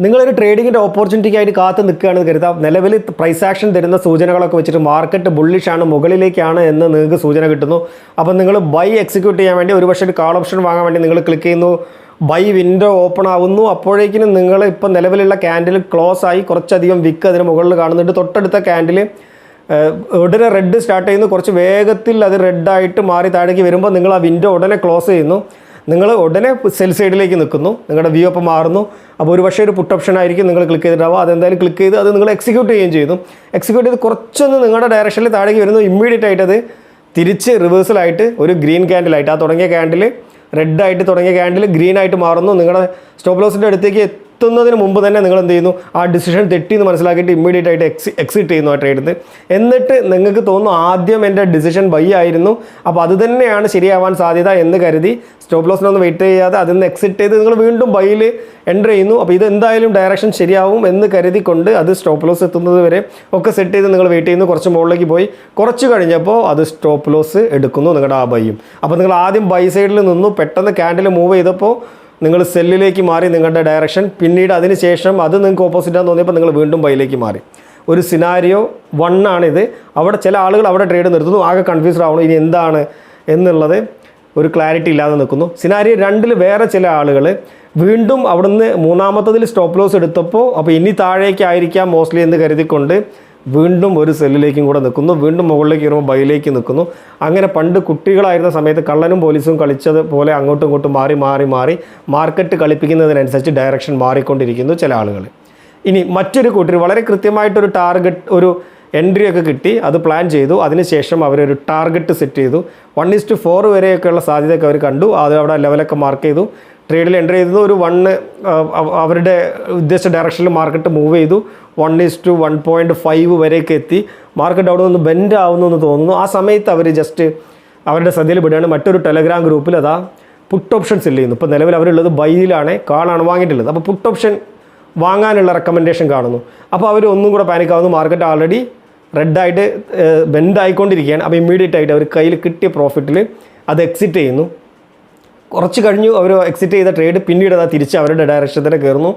നിങ്ങളൊരു ട്രേഡിങ്ങിന്റെ ഓപ്പർച്യൂണിറ്റിക്കായിട്ട് കാത്ത് നിൽക്കുകയാണെന്ന് കരുതാം. നിലവിൽ പ്രൈസ് ആക്ഷൻ തരുന്ന സൂചനകളൊക്കെ വെച്ചിട്ട് മാർക്കറ്റ് ബുള്ളിഷാണ് മുകളിലേക്കാണ് എന്ന് നിങ്ങൾക്ക് സൂചന കിട്ടുന്നു. അപ്പോൾ നിങ്ങൾ ബൈ എക്സിക്യൂട്ട് ചെയ്യാൻ വേണ്ടി ഒരു പക്ഷേ ഒരു കാൾ ഓപ്ഷൻ വാങ്ങാൻ വേണ്ടി നിങ്ങൾ ക്ലിക്ക് ചെയ്യുന്നു. ബൈ വിൻഡോ ഓപ്പൺ ആവുന്നു. അപ്പോഴേക്കിനും നിങ്ങൾ ഇപ്പം നിലവിലുള്ള ക്യാൻഡിൽ ക്ലോസ് ആയി കുറച്ചധികം വിക്ക് അതിന് മുകളിൽ കാണുന്നുണ്ട്. തൊട്ടടുത്ത ക്യാൻഡിൽ ഉടനെ റെഡ് സ്റ്റാർട്ട് ചെയ്യുന്നു. കുറച്ച് വേഗത്തിൽ അത് റെഡായിട്ട് മാറി താഴേക്ക് വരുമ്പോൾ നിങ്ങൾ ആ വിൻഡോ ഉടനെ ക്ലോസ് ചെയ്യുന്നു. നിങ്ങൾ ഉടനെ സെൽ സൈഡിലേക്ക് നിൽക്കുന്നു. നിങ്ങളുടെ വ്യൂ അപ്പം മാറുന്നു. അപ്പോൾ ഒരു പക്ഷേ ഒരു പുട്ട് ഓപ്ഷൻ ആയിരിക്കും നിങ്ങൾ ക്ലിക്ക് ചെയ്തിട്ടാവും അതെന്തായാലും ക്ലിക്ക് ചെയ്ത് അത് നിങ്ങൾ എക്സിക്യൂട്ട് ചെയ്യുകയും ചെയ്യുന്നു എക്സിക്യൂട്ട് ചെയ്ത് കുറച്ചൊന്ന് നിങ്ങളുടെ ഡയറക്ഷനിൽ താഴേക്ക് വരുന്നു. ഇമ്മീഡിയറ്റ് ആയിട്ട് അത് തിരിച്ച് റിവേഴ്സലായിട്ട് ഒരു ഗ്രീൻ ക്യാൻഡിലായിട്ട് ആ തുടങ്ങിയ ക്യാൻഡിൽ റെഡ് ആയിട്ട് തുടങ്ങിയ ക്യാൻഡിൽ ഗ്രീൻ ആയിട്ട് മാറുന്നു. നിങ്ങളുടെ സ്റ്റോപ്പ് ലോസിന്റെ അടുത്തേക്ക് എത്തുന്നതിന് മുമ്പ് തന്നെ നിങ്ങൾ എന്ത് ചെയ്യുന്നു? ആ ഡിസിഷൻ തെറ്റി എന്ന് മനസ്സിലാക്കിയിട്ട് ഇമ്മീഡിയറ്റ് ആയിട്ട് എക്സി എക്സിറ്റ് ചെയ്യുന്നു ആ ട്രേഡിൽ എന്നിട്ട് നിങ്ങൾക്ക് തോന്നുന്നു ആദ്യം എന്റെ ഡിസിഷൻ ബൈ ആയിരുന്നു. അപ്പോൾ അത് തന്നെയാണ് ശരിയാവാൻ സാധ്യത എന്ന് കരുതി സ്റ്റോപ്പ് ലോസിനൊന്ന് വെയിറ്റ് ചെയ്യാതെ അതിൽ നിന്ന് എക്സിറ്റ് ചെയ്ത് നിങ്ങൾ വീണ്ടും ബൈയിൽ എന്റർ ചെയ്യുന്നു. അപ്പോൾ ഇത് എന്തായാലും ഡയറക്ഷൻ ശരിയാവും എന്ന് കരുതിക്കൊണ്ട് അത് സ്റ്റോപ്പ് ലോസ് എത്തുന്നത് വരെ ഒക്കെ സെറ്റ് ചെയ്ത് നിങ്ങൾ വെയിറ്റ് ചെയ്യുന്നു. കുറച്ച് മുകളിലേക്ക് പോയി. കുറച്ച് കഴിഞ്ഞപ്പോൾ അത് സ്റ്റോപ്പ് ലോസ് എടുക്കുന്നു നിങ്ങളുടെ ആ ബൈയും അപ്പോൾ നിങ്ങൾ ആദ്യം ബൈ സൈഡിൽ നിന്നു. പെട്ടെന്ന് ക്യാൻഡിൽ മൂവ് ചെയ്തപ്പോൾ നിങ്ങൾ സെല്ലിലേക്ക് മാറി നിങ്ങളുടെ ഡയറക്ഷൻ പിന്നീട് അതിന് ശേഷം അത് നിങ്ങൾക്ക് ഓപ്പോസിറ്റാന്ന് തോന്നിയപ്പോൾ നിങ്ങൾ വീണ്ടും ബൈയിലേക്ക് മാറി. ഒരു സിനാരിയോ വൺ ആണിത്. അവിടെ ചില ആളുകൾ അവിടെ ട്രേഡ് നിർത്തുന്നു. ആകെ കൺഫ്യൂസ്ഡ് ആവണം. ഇനി എന്താണ് എന്നുള്ളത് ഒരു ക്ലാരിറ്റി ഇല്ലാതെ നിൽക്കുന്നു. സിനാരിയോ രണ്ടിൽ വേറെ ചില ആളുകൾ വീണ്ടും അവിടുന്ന് മൂന്നാമത്തതിൽ സ്റ്റോപ്പ് ലോസ് എടുത്തപ്പോൾ അപ്പോൾ ഇനി താഴേക്കായിരിക്കാം മോസ്റ്റ്ലി എന്ന് കരുതിക്കൊണ്ട് വീണ്ടും ഒരു സെല്ലിലേക്കും കൂടെ നിൽക്കുന്നു. വീണ്ടും മുകളിലേക്ക് വരുമ്പോൾ ബൈലേക്ക് നിൽക്കുന്നു. അങ്ങനെ പണ്ട് കുട്ടികളായിരുന്ന സമയത്ത് കള്ളനും പോലീസും കളിച്ചത് പോലെ അങ്ങോട്ടും ഇങ്ങോട്ടും മാറി മാറി മാറി മാർക്കറ്റ് കളിപ്പിക്കുന്നതിനനുസരിച്ച് ഡയറക്ഷൻ മാറിക്കൊണ്ടിരിക്കുന്നു ചില ആളുകൾ ഇനി മറ്റൊരു കൂട്ടർ വളരെ കൃത്യമായിട്ടൊരു ടാർഗറ്റ് ഒരു എൻട്രി ഒക്കെ കിട്ടി. അത് പ്ലാൻ ചെയ്തു. അതിനുശേഷം അവരൊരു ടാർഗറ്റ് സെറ്റ് ചെയ്തു. വൺ ഇസ്റ്റ് ഫോർ വരെയൊക്കെയുള്ള സാധ്യതയൊക്കെ അവർ കണ്ടു. അത് അവിടെ ലെവലൊക്കെ മാർക്ക് ചെയ്തു. ട്രേഡിൽ എന്റർ ചെയ്തത് ഒരു വണ്ണ് അവരുടെ ഉദ്ദേശിച്ച ഡയറക്ഷനിൽ മാർക്കറ്റ് മൂവ് ചെയ്തു. One is to one point five വരെയൊക്കെ എത്തി. മാർക്കറ്റ് അവിടെ നിന്ന് ബെൻഡ് ആവുന്നു എന്ന് തോന്നുന്നു. ആ സമയത്ത് അവർ ജസ്റ്റ് അവരുടെ ശ്രദ്ധയിൽ വിടുകയാണ് മറ്റൊരു ടെലഗ്രാം ഗ്രൂപ്പിൽ അതാ പുട്ട് ഓപ്ഷൻ സെല്ല് ചെയ്യുന്നു. ഇപ്പോൾ നിലവിൽ അവരുള്ളത് ബൈയിലാണ് കാളാണ് വാങ്ങിയിട്ടുള്ളത്. അപ്പോൾ പുട്ട് ഓപ്ഷൻ വാങ്ങാനുള്ള റെക്കമെൻഡേഷൻ കാണുന്നു. അപ്പോൾ അവർ ഒന്നും കൂടെ പാനിക് ആവുന്നു. മാർക്കറ്റ് ആൾറെഡി റെഡായിട്ട് ബെൻഡ് ആയിക്കൊണ്ടിരിക്കുകയാണ്. അപ്പോൾ ഇമ്മീഡിയറ്റ് ആയിട്ട് അവർ കയ്യിൽ കിട്ടിയ പ്രോഫിറ്റിൽ അത് എക്സിറ്റ് ചെയ്യുന്നു. കുറച്ച് കഴിഞ്ഞു അവർ എക്സിറ്റ് ചെയ്ത ട്രേഡ് പിന്നീട് അതാ തിരിച്ച് അവരുടെ ഡയറക്ഷൻ തന്നെ കയറുന്നു.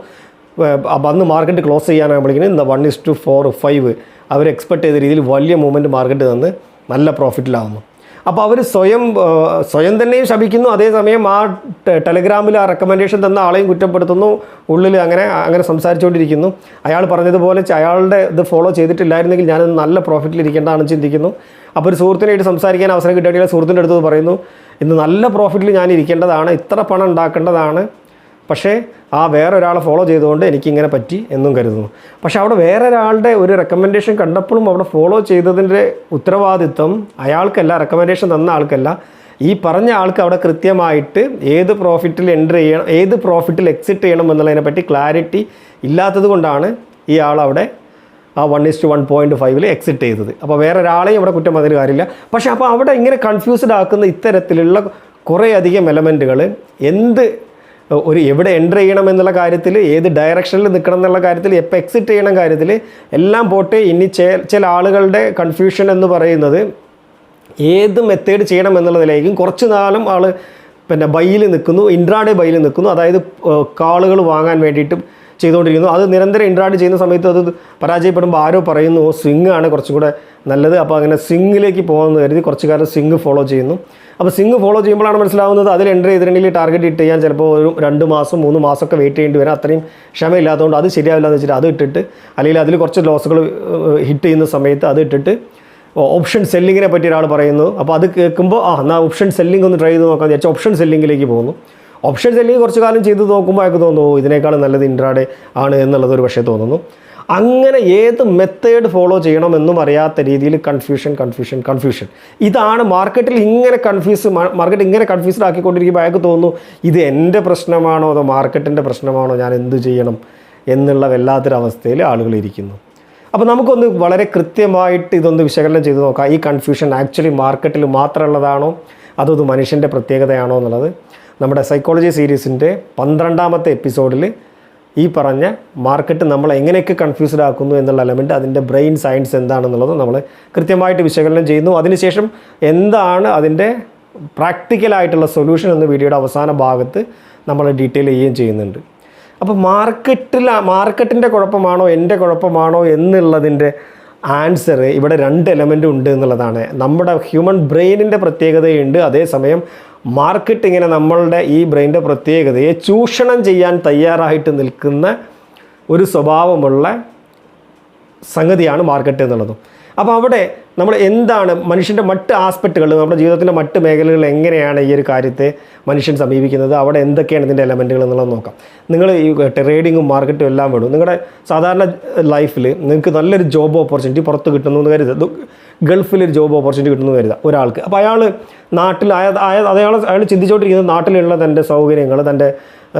വന്ന് market close ചെയ്യാനാകുമ്പോഴേക്കും one is to four five our expect ചെയ്ത രീതിയിൽ വലിയ മൂവ്മെന്റ് മാർക്കറ്റ് തന്ന് നല്ല പ്രോഫിറ്റിലാവുന്നു അപ്പോൾ അവർ സ്വയം സ്വയം തന്നെയും ശപിക്കുന്നു. അതേസമയം ആ ടെലഗ്രാമിൽ ആ റെക്കമെൻഡേഷൻ തന്ന ആളെയും കുറ്റപ്പെടുത്തുന്നു. ഉള്ളിൽ അങ്ങനെ അങ്ങനെ സംസാരിച്ചുകൊണ്ടിരിക്കുന്നു അയാൾ പറഞ്ഞതുപോലെ അയാളുടെ ഇത് ഫോളോ ചെയ്തിട്ടില്ലായിരുന്നെങ്കിൽ ഞാനത് നല്ല പ്രോഫിറ്റിൽ ചിന്തിക്കുന്നു. അപ്പോൾ ഒരു സുഹൃത്തിനായിട്ട് സംസാരിക്കാൻ അവസരം കിട്ടുകയാണെങ്കിൽ സുഹൃത്തിന്റെ അടുത്ത് പറയുന്നു ഇന്ന് നല്ല പ്രോഫിറ്റിൽ ഞാൻ ഇരിക്കേണ്ടതാണ് ഇത്ര പണം ഉണ്ടാക്കേണ്ടതാണ്. പക്ഷേ ആ വേറെ ഒരാളെ ഫോളോ ചെയ്തുകൊണ്ട് എനിക്കിങ്ങനെ പറ്റി എന്നും കരുതുന്നു. പക്ഷേ അവിടെ വേറെ ഒരാളുടെ ഒരു റെക്കമെൻഡേഷൻ കണ്ടപ്പോഴും അവിടെ ഫോളോ ചെയ്തതിന്റെ ഉത്തരവാദിത്വം അയാൾക്കല്ല റെക്കമെൻഡേഷൻ തന്ന ആൾക്കല്ല. ഈ പറഞ്ഞ ആൾക്ക് അവിടെ കൃത്യമായിട്ട് ഏത് പ്രോഫിറ്റിൽ എന്റർ ചെയ്യണം ഏത് പ്രോഫിറ്റിൽ എക്സിറ്റ് ചെയ്യണം എന്നുള്ളതിനെ പറ്റി ക്ലാരിറ്റി ഇല്ലാത്തത് കൊണ്ടാണ് ഈ ആളവിടെ ആ one is to one point ഫൈവിൽ എക്സിറ്റ് ചെയ്തത്. അപ്പോൾ വേറെ ഒരാളെയും അവിടെ കുറ്റം പറഞ്ഞിട്ട് കാര്യമില്ല. പക്ഷേ അപ്പോൾ അവിടെ ഇങ്ങനെ കൺഫ്യൂസ്ഡ് ആക്കുന്ന ഇത്തരത്തിലുള്ള കുറേയധികം എലമെന്റുകൾ എന്ത് ഒരു എവിടെ എന്റർ ചെയ്യണം എന്നുള്ള കാര്യത്തിൽ ഏത് ഡയറക്ഷനിൽ നിൽക്കണം എന്നുള്ള കാര്യത്തിൽ എപ്പോൾ എക്സിറ്റ് ചെയ്യണം കാര്യത്തിൽ എല്ലാം പോട്ട്. ഇനി ചില ആളുകളുടെ കൺഫ്യൂഷൻ എന്ന് പറയുന്നത് ഏത് മെത്തേഡ് ചെയ്യണം എന്നുള്ളതിലേക്കും കുറച്ച് നാളും ആൾ പിന്നെ ബൈയിൽ നിൽക്കുന്നു ഇൻട്രാഡേ ബൈയിൽ നിൽക്കുന്നു. അതായത് കാളുകൾ വാങ്ങാൻ വേണ്ടിയിട്ട് ചെയ്തുകൊണ്ടിരിക്കുന്നു. അത് നിരന്തരം ഇൻട്രാക്ട് ചെയ്യുന്ന സമയത്ത് അത് പരാജയപ്പെടുമ്പോൾ ആരോ പറയുന്നു സ്വിങ് ആണ് കുറച്ചും കൂടെ നല്ലത്. അപ്പോൾ അങ്ങനെ സ്വിങ്ങിലേക്ക് പോകുമെന്ന് കരുതി കുറച്ച് കാലം സ്വിങ് ഫോളോ ചെയ്യുന്നു. അപ്പോൾ സിങ് ഫോളോ ചെയ്യുമ്പോഴാണ് മനസ്സിലാവുന്നത് അതിൽ എന്റർ ചെയ്തിട്ടുണ്ടെങ്കിൽ ടാർഗറ്റ് ഇട്ട് ചെയ്യാൻ ചിലപ്പോൾ ഒരു രണ്ട് മാസം മൂന്ന് മാസമൊക്കെ വെയിറ്റ് ചെയ്യേണ്ടി വരാം. അത്രയും ക്ഷമയില്ലാത്തതുകൊണ്ട് അത് ശരിയാവില്ല എന്ന് വെച്ചിട്ട് അത് ഇട്ടിട്ട് അല്ലെങ്കിൽ അതിൽ കുറച്ച് ലോസുകൾ ഹിറ്റ് ചെയ്യുന്ന സമയത്ത് അത് ഇട്ടിട്ട് ഓപ്ഷൻ സെല്ലിങ്ങിനെ പറ്റി ഒരാൾ പറയുന്നു. അപ്പോൾ അത് കേൾക്കുമ്പോൾ ആ എന്നാൽ ഓപ്ഷൻ സെല്ലിംഗ് ഒന്ന് ട്രൈ ചെയ്ത് നോക്കാമെന്ന് വിചാരിച്ചാൽ ഓപ്ഷൻ സെല്ലിങ്ങിലേക്ക് പോകുന്നു. ഓപ്ഷൻ അല്ലെങ്കിൽ കുറച്ച് കാലം ചെയ്ത് നോക്കുമ്പോൾ അയാൾക്ക് തോന്നുന്നു "ഓ, ഇതിനേക്കാളും നല്ലത് ഇൻട്രാഡേ ആണ് എന്നുള്ളത് ഒരു പക്ഷേ തോന്നുന്നു. അങ്ങനെ ഏത് മെത്തേഡ് ഫോളോ ചെയ്യണമെന്നും അറിയാത്ത രീതിയിൽ കൺഫ്യൂഷൻ കൺഫ്യൂഷൻ കൺഫ്യൂഷൻ ഇതാണ് മാർക്കറ്റിൽ ഇങ്ങനെ കൺഫ്യൂസ് മാർക്കറ്റ് ഇങ്ങനെ കൺഫ്യൂസ്ഡ് ആക്കിക്കൊണ്ടിരിക്കുമ്പോൾ അയാൾക്ക് തോന്നുന്നു ഇത് എന്റെ പ്രശ്നമാണോ അതോ മാർക്കറ്റിന്റെ പ്രശ്നമാണോ? ഞാൻ എന്ത് ചെയ്യണം? എന്നുള്ള വല്ലാത്തൊരവസ്ഥയിൽ ആളുകൾ ഇരിക്കുന്നു. അപ്പോൾ നമുക്കൊന്ന് വളരെ കൃത്യമായിട്ട് ഇതൊന്ന് വിശകലനം ചെയ്ത് നോക്കാം. ഈ കൺഫ്യൂഷൻ ആക്ച്വലി മാർക്കറ്റിൽ മാത്രമുള്ളതാണോ? അതോ ഇത് മനുഷ്യന്റെ പ്രത്യേകതയാണോ എന്നുള്ളത്? നമ്മുടെ സൈക്കോളജി സീരീസിന്റെ പന്ത്രണ്ടാമത്തെ എപ്പിസോഡിൽ ഈ പറഞ്ഞ മാർക്കറ്റ് നമ്മളെ എങ്ങനെയൊക്കെ കൺഫ്യൂസ്ഡ് ആക്കുന്നു എന്നുള്ള എലമെന്റ് അതിന്റെ ബ്രെയിൻ സയൻസ് എന്താണെന്നുള്ളത് നമ്മൾ കൃത്യമായിട്ട് വിശകലനം ചെയ്യുന്നു. അതിനുശേഷം എന്താണ് അതിന്റെ പ്രാക്ടിക്കലായിട്ടുള്ള സൊല്യൂഷൻ എന്ന് വീഡിയോയുടെ അവസാന ഭാഗത്ത് നമ്മൾ ഡീറ്റെയിൽ ചെയ്യുകയും ചെയ്യുന്നുണ്ട്. അപ്പോൾ മാർക്കറ്റിൽ മാർക്കറ്റിന്റെ കുഴപ്പമാണോ എന്റെ കുഴപ്പമാണോ എന്നുള്ളതിന്റെ ആൻസർ ഇവിടെ രണ്ട് എലമെന്റ് ഉണ്ട് എന്നുള്ളതാണ്. നമ്മുടെ ഹ്യൂമൻ ബ്രെയിനിന്റെ പ്രത്യേകതയുണ്ട്. അതേസമയം മാർക്കറ്റിങ്ങിനെ നമ്മളുടെ ഈ ബ്രെയിനിന്റെ പ്രത്യേകതയെ ചൂഷണം ചെയ്യാൻ തയ്യാറായിട്ട് നിൽക്കുന്ന ഒരു സ്വഭാവമുള്ള സംഗതിയാണ് മാർക്കറ്റ് എന്നുള്ളതും. അപ്പോൾ അവിടെ നമ്മൾ എന്താണ് മനുഷ്യന്റെ മറ്റ് ആസ്പെക്റ്റുകൾ നമ്മുടെ ജീവിതത്തിന്റെ മറ്റ് മേഖലകൾ എങ്ങനെയാണ് ഈ ഒരു കാര്യത്തെ മനുഷ്യൻ സമീപിക്കുന്നത്? അവിടെ എന്തൊക്കെയാണ് ഇതിന്റെ എലമെന്റുകൾ എന്നുള്ളത് നോക്കാം. നിങ്ങൾ ഈ ട്രേഡിങ്ങും മാർക്കറ്റും എല്ലാം വിടും. നിങ്ങളുടെ സാധാരണ ലൈഫിൽ നിങ്ങൾക്ക് നല്ലൊരു ജോബ് ഓപ്പർച്യൂണിറ്റി പുറത്ത് കിട്ടുന്നു എന്ന് കരുതുക. ഗൾഫിൽ ഒരു ജോബ് ഓപ്പർച്യൂണിറ്റി കിട്ടുന്നു എന്ന് കരുതുക ഒരാൾക്ക്. അപ്പോൾ അയാൾ നാട്ടിൽ അയാൾ അയാൾ അയാൾ ചിന്തിച്ചുകൊണ്ടിരിക്കുന്നത് നാട്ടിലുള്ള തന്റെ സൗകര്യങ്ങൾ തന്റെ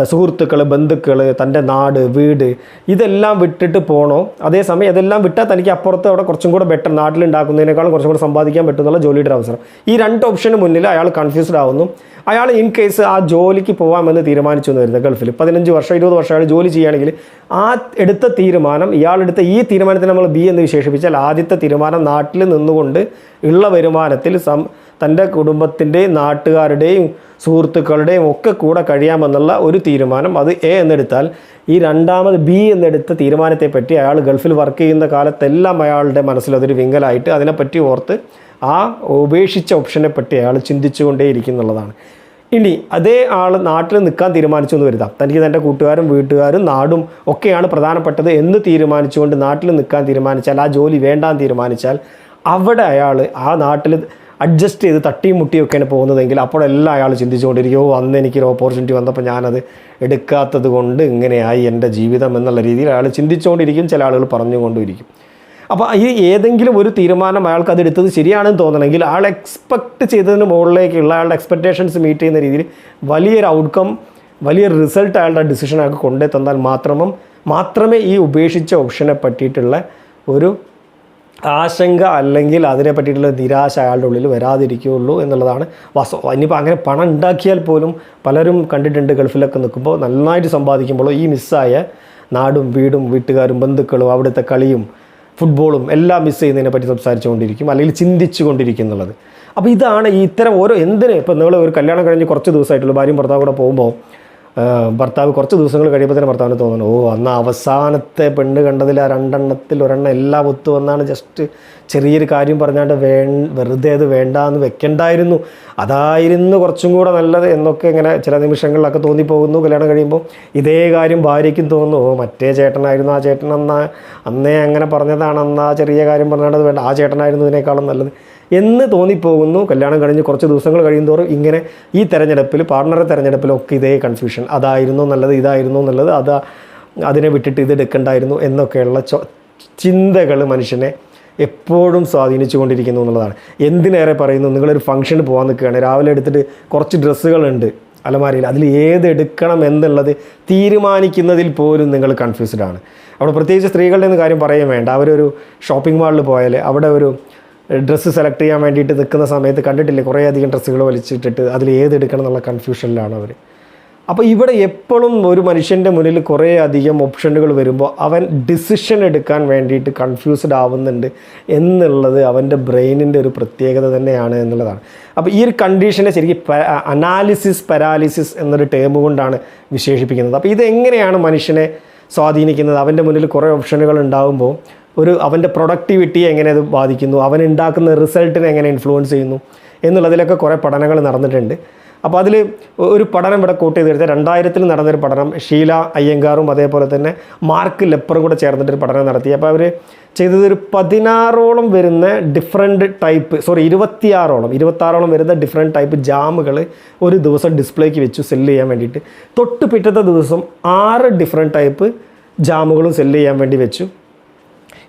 സുഹൃത്തുക്കൾ ബന്ധുക്കൾ തന്റെ നാട് വീട് ഇതെല്ലാം വിട്ടിട്ട് പോകണോ അതേസമയം ഇതെല്ലാം വിട്ടാൽ തനിക്ക് അപ്പുറത്ത് അവിടെ കുറച്ചും കൂടെ ബെറ്റർ നാട്ടിലുണ്ടാക്കുന്നതിനേക്കാളും കുറച്ചും കൂടെ സമ്പാദിക്കാൻ പറ്റുന്നുള്ള ജോലിയുടെ അവസരം. ഈ രണ്ട് ഓപ്ഷന് മുന്നിൽ അയാൾ കൺഫ്യൂസ്ഡ് ആവുന്നു. അയാൾ ഇൻ കേസ് ആ ജോലിക്ക് പോകാമെന്ന് തീരുമാനിച്ചു എന്ന് വരുന്നത് ഗൾഫിൽ പതിനഞ്ച് വർഷം ഇരുപത് വർഷം അയാൾ ജോലി ചെയ്യുകയാണെങ്കിൽ ആ എടുത്ത തീരുമാനം ഇയാളെടുത്ത ഈ തീരുമാനത്തിന് നമ്മൾ ബി എന്ന് വിശേഷിപ്പിച്ചാൽ ആദ്യത്തെ തീരുമാനം നാട്ടിൽ നിന്നുകൊണ്ട് ഉള്ള വരുമാനത്തിൽ സം തന്റെ കുടുംബത്തിന്റെയും നാട്ടുകാരുടെയും സുഹൃത്തുക്കളുടെയും ഒക്കെ കൂടെ കഴിയാമെന്നുള്ള ഒരു തീരുമാനം അത് എ എന്നെടുത്താൽ ഈ രണ്ടാമത് ബി എന്നെടുത്ത തീരുമാനത്തെപ്പറ്റി അയാൾ ഗൾഫിൽ വർക്ക് ചെയ്യുന്ന കാലത്തെല്ലാം അയാളുടെ മനസ്സിൽ അതൊരു വിങ്കലായിട്ട് അതിനെപ്പറ്റി ഓർത്ത് ആ ഉപേക്ഷിച്ച ഓപ്ഷനെ പറ്റി അയാൾ ചിന്തിച്ചുകൊണ്ടേയിരിക്കുന്നുള്ളതാണ്. ഇനി അതേ ആൾ നാട്ടിൽ നിൽക്കാൻ തീരുമാനിച്ചു എന്ന് വരുതാം തനിക്ക് തന്റെ കൂട്ടുകാരും വീട്ടുകാരും നാടും ഒക്കെയാണ് പ്രധാനപ്പെട്ടത് എന്ന് തീരുമാനിച്ചുകൊണ്ട് നാട്ടിൽ നിൽക്കാൻ തീരുമാനിച്ചാൽ ആ ജോലി വേണ്ടാൻ തീരുമാനിച്ചാൽ അവിടെ അയാൾ ആ നാട്ടിൽ അഡ്ജസ്റ്റ് ചെയ്ത് തട്ടിയും മുട്ടിയൊക്കെയാണ് പോകുന്നതെങ്കിൽ അപ്പോഴെല്ലാം അയാൾ ചിന്തിച്ചുകൊണ്ടിരിക്കും അന്ന് എനിക്കൊരു ഓപ്പർച്യൂണിറ്റി വന്നപ്പോൾ ഞാനത് എടുക്കാത്തത് കൊണ്ട് ഇങ്ങനെയായി എന്റെ ജീവിതം എന്നുള്ള രീതിയിൽ അയാൾ ചിന്തിച്ചുകൊണ്ടിരിക്കും ചില ആളുകൾ പറഞ്ഞുകൊണ്ടിരിക്കും അപ്പോൾ ഈ ഏതെങ്കിലും ഒരു തീരുമാനം അയാൾക്ക് അത് എടുത്തത് ശരിയാണെന്ന് തോന്നണമെങ്കിൽ ആൾ എക്സ്പെക്റ്റ് ചെയ്തതിന് മുകളിലേക്കുള്ള അയാളുടെ എക്സ്പെക്റ്റേഷൻസ് മീറ്റ് ചെയ്യുന്ന രീതിയിൽ വലിയൊരു ഔട്ട്കം വലിയൊരു റിസൾട്ട് അയാളുടെ ഡിസിഷൻ അയാൾക്ക് കൊണ്ടേ തന്നാൽ മാത്രമേ മാത്രമേ ഈ ഉപേക്ഷിച്ച ഓപ്ഷനെ പറ്റിയിട്ടുള്ള ഒരു ആശങ്ക അല്ലെങ്കിൽ അതിനെ പറ്റിയിട്ടുള്ള നിരാശ അയാളുടെ ഉള്ളിൽ വരാതിരിക്കുകയുള്ളൂ എന്നുള്ളതാണ് വാസ്തവം. ഇനിയിപ്പോൾ അങ്ങനെ പണം ഉണ്ടാക്കിയാൽ പോലും പലരും കണ്ടിട്ടുണ്ട് ഗൾഫിലൊക്കെ നിൽക്കുമ്പോൾ നന്നായിട്ട് സമ്പാദിക്കുമ്പോൾ ഈ മിസ്സായ നാടും വീടും വീട്ടുകാരും ബന്ധുക്കളും അവിടുത്തെ കളിയും ഫുട്ബോളും എല്ലാം മിസ് ചെയ്യുന്നതിനെ പറ്റി സംസാരിച്ചുകൊണ്ടിരിക്കും അല്ലെങ്കിൽ ചിന്തിച്ചു കൊണ്ടിരിക്കും എന്നുള്ളത് അപ്പോൾ ഇതാണ് ഈ ഇത്തരം ഓരോ എന്തിന് ഇപ്പോൾ നിങ്ങൾ ഒരു കല്യാണം കഴിഞ്ഞ് കുറച്ച് ദിവസമായിട്ടുള്ള ഭാര്യയും ഭർത്താവും കൂടെ പോകുമ്പോൾ ഭർത്താവ് കുറച്ച് ദിവസങ്ങൾ കഴിയുമ്പോൾ തന്നെ ഭർത്താവിന് തോന്നുന്നു. ഓ അന്ന് അവസാനത്തെ പെണ്ണ് കണ്ടതിൽ ആ രണ്ടെണ്ണത്തിൽ ഒരെണ്ണം എല്ലാം ഒത്തു വന്നാണ് ജസ്റ്റ് ചെറിയൊരു കാര്യം പറഞ്ഞാണ്ട് വേ വെറുതെ അത് വേണ്ട എന്ന് വെക്കണ്ടായിരുന്നു. അതായിരുന്നു കുറച്ചും കൂടെ നല്ലത് എന്നൊക്കെ ഇങ്ങനെ ചില നിമിഷങ്ങളിലൊക്കെ തോന്നിപ്പോകുന്നു കല്യാണം കഴിയുമ്പോൾ ഇതേ കാര്യം ഭാര്യയ്ക്കും തോന്നുന്നു. ഓ മറ്റേ ചേട്ടനായിരുന്നു ആ ചേട്ടൻ അന്നാ അന്നേ അങ്ങനെ പറഞ്ഞതാണ്. അന്ന് ആ ചെറിയ കാര്യം പറഞ്ഞാണ്ട് അത് വേണ്ട. ആ ചേട്ടനായിരുന്നു ഇതിനേക്കാളും നല്ലത്. എന്ന് തോന്നിപ്പോകുന്നു. കല്യാണം കഴിഞ്ഞ് കുറച്ച് ദിവസങ്ങൾ കഴിയുമോറും ഇങ്ങനെ ഈ തെരഞ്ഞെടുപ്പിൽ പാർട്ണറെ തെരഞ്ഞെടുപ്പിലൊക്കെ ഇതേ കൺഫ്യൂഷൻ അതായിരുന്നു നല്ലത് ഇതായിരുന്നു നല്ലത് അതാ അതിനെ വിട്ടിട്ട് ഇത് എടുക്കണ്ടായിരുന്നു എന്നൊക്കെയുള്ള ചോ ചിന്തകൾ മനുഷ്യനെ എപ്പോഴും സ്വാധീനിച്ചു കൊണ്ടിരിക്കുന്നു എന്നുള്ളതാണ്. എന്തിനേറെ പറയുന്നു നിങ്ങളൊരു ഫംഗ്ഷന് പോകാൻ നിൽക്കുകയാണ്. രാവിലെ എടുത്തിട്ട് കുറച്ച് ഡ്രസ്സുകളുണ്ട് അലമാരിയിൽ. അതിൽ ഏത് എടുക്കണം എന്നുള്ളത് തീരുമാനിക്കുന്നതിൽ പോലും നിങ്ങൾ കൺഫ്യൂസ്ഡ് ആണ്. അവിടെ പ്രത്യേകിച്ച് സ്ത്രീകളുടെ കാര്യം പറയുകയും വേണ്ട. അവരൊരു ഷോപ്പിംഗ് മാളിൽ പോയാൽ അവിടെ ഒരു ഡ്രസ്സ് സെലക്ട് ചെയ്യാൻ വേണ്ടിയിട്ട് നിൽക്കുന്ന സമയത്ത് കണ്ടിട്ടില്ലേ? കുറേ അധികം ഡ്രസ്സുകൾ വലിച്ചിട്ടിട്ട് അതിൽ ഏത് എടുക്കണം എന്നുള്ള കൺഫ്യൂഷനിലാണ് അവർ. അപ്പോൾ ഇവിടെ എപ്പോഴും ഒരു മനുഷ്യന്റെ മുന്നിൽ കുറേ അധികം ഓപ്ഷനുകൾ വരുമ്പോൾ അവൻ ഡിസിഷൻ എടുക്കാൻ വേണ്ടിയിട്ട് കൺഫ്യൂസ്ഡ് ആവുന്നുണ്ട് എന്നുള്ളത് അവന്റെ ബ്രെയിനിന്റെ ഒരു പ്രത്യേകത തന്നെയാണ് എന്നുള്ളതാണ്. അപ്പോൾ ഈ ഒരു കണ്ടീഷനെ ശരിക്കും അനാലിസിസ് പരാലിസിസ് എന്നൊരു ടേം കൊണ്ടാണ് വിശേഷിപ്പിക്കുന്നത്. അപ്പോൾ ഇതെങ്ങനെയാണ് മനുഷ്യനെ സ്വാധീനിക്കുന്നത്? അവന്റെ മുന്നിൽ കുറേ ഓപ്ഷനുകൾ ഉണ്ടാകുമ്പോൾ ഒരു അവന്റെ പ്രൊഡക്ടിവിറ്റിയെ എങ്ങനെ അത് ബാധിക്കുന്നു അവൻ ഉണ്ടാക്കുന്ന റിസൾട്ടിനെ എങ്ങനെ ഇൻഫ്ലുവൻസ് ചെയ്യുന്നു എന്നുള്ളതിലൊക്കെ കുറേ പഠനങ്ങൾ നടന്നിട്ടുണ്ട്. അപ്പോൾ അതിൽ ഒരു പഠനം ഇവിടെ കോട്ട് എടുത്താൽ രണ്ടായിരത്തിൽ നടന്നൊരു പഠനം ഷീല അയ്യങ്കാറും അതേപോലെ തന്നെ മാർക്ക് ലെപ്പറും കൂടെ ചേർന്നിട്ടൊരു പഠനം നടത്തി. അപ്പോൾ അവർ ചെയ്തത് ഒരു പതിനാറോളം വരുന്ന ഡിഫറെന്റ് ടൈപ്പ് സോറി ഇരുപത്തിയാറോളം ഇരുപത്താറോളം വരുന്ന ഡിഫറെന്റ് ടൈപ്പ് ജാമുകൾ ഒരു ദിവസം ഡിസ്പ്ലേക്ക് വെച്ചു സെല്ല് ചെയ്യാൻ വേണ്ടിയിട്ട്. തൊട്ട് പിറ്റത്തെ ദിവസം ആറ് ഡിഫറെന്റ് ടൈപ്പ് ജാമുകളും സെല്ല് ചെയ്യാൻ വേണ്ടി വെച്ചു.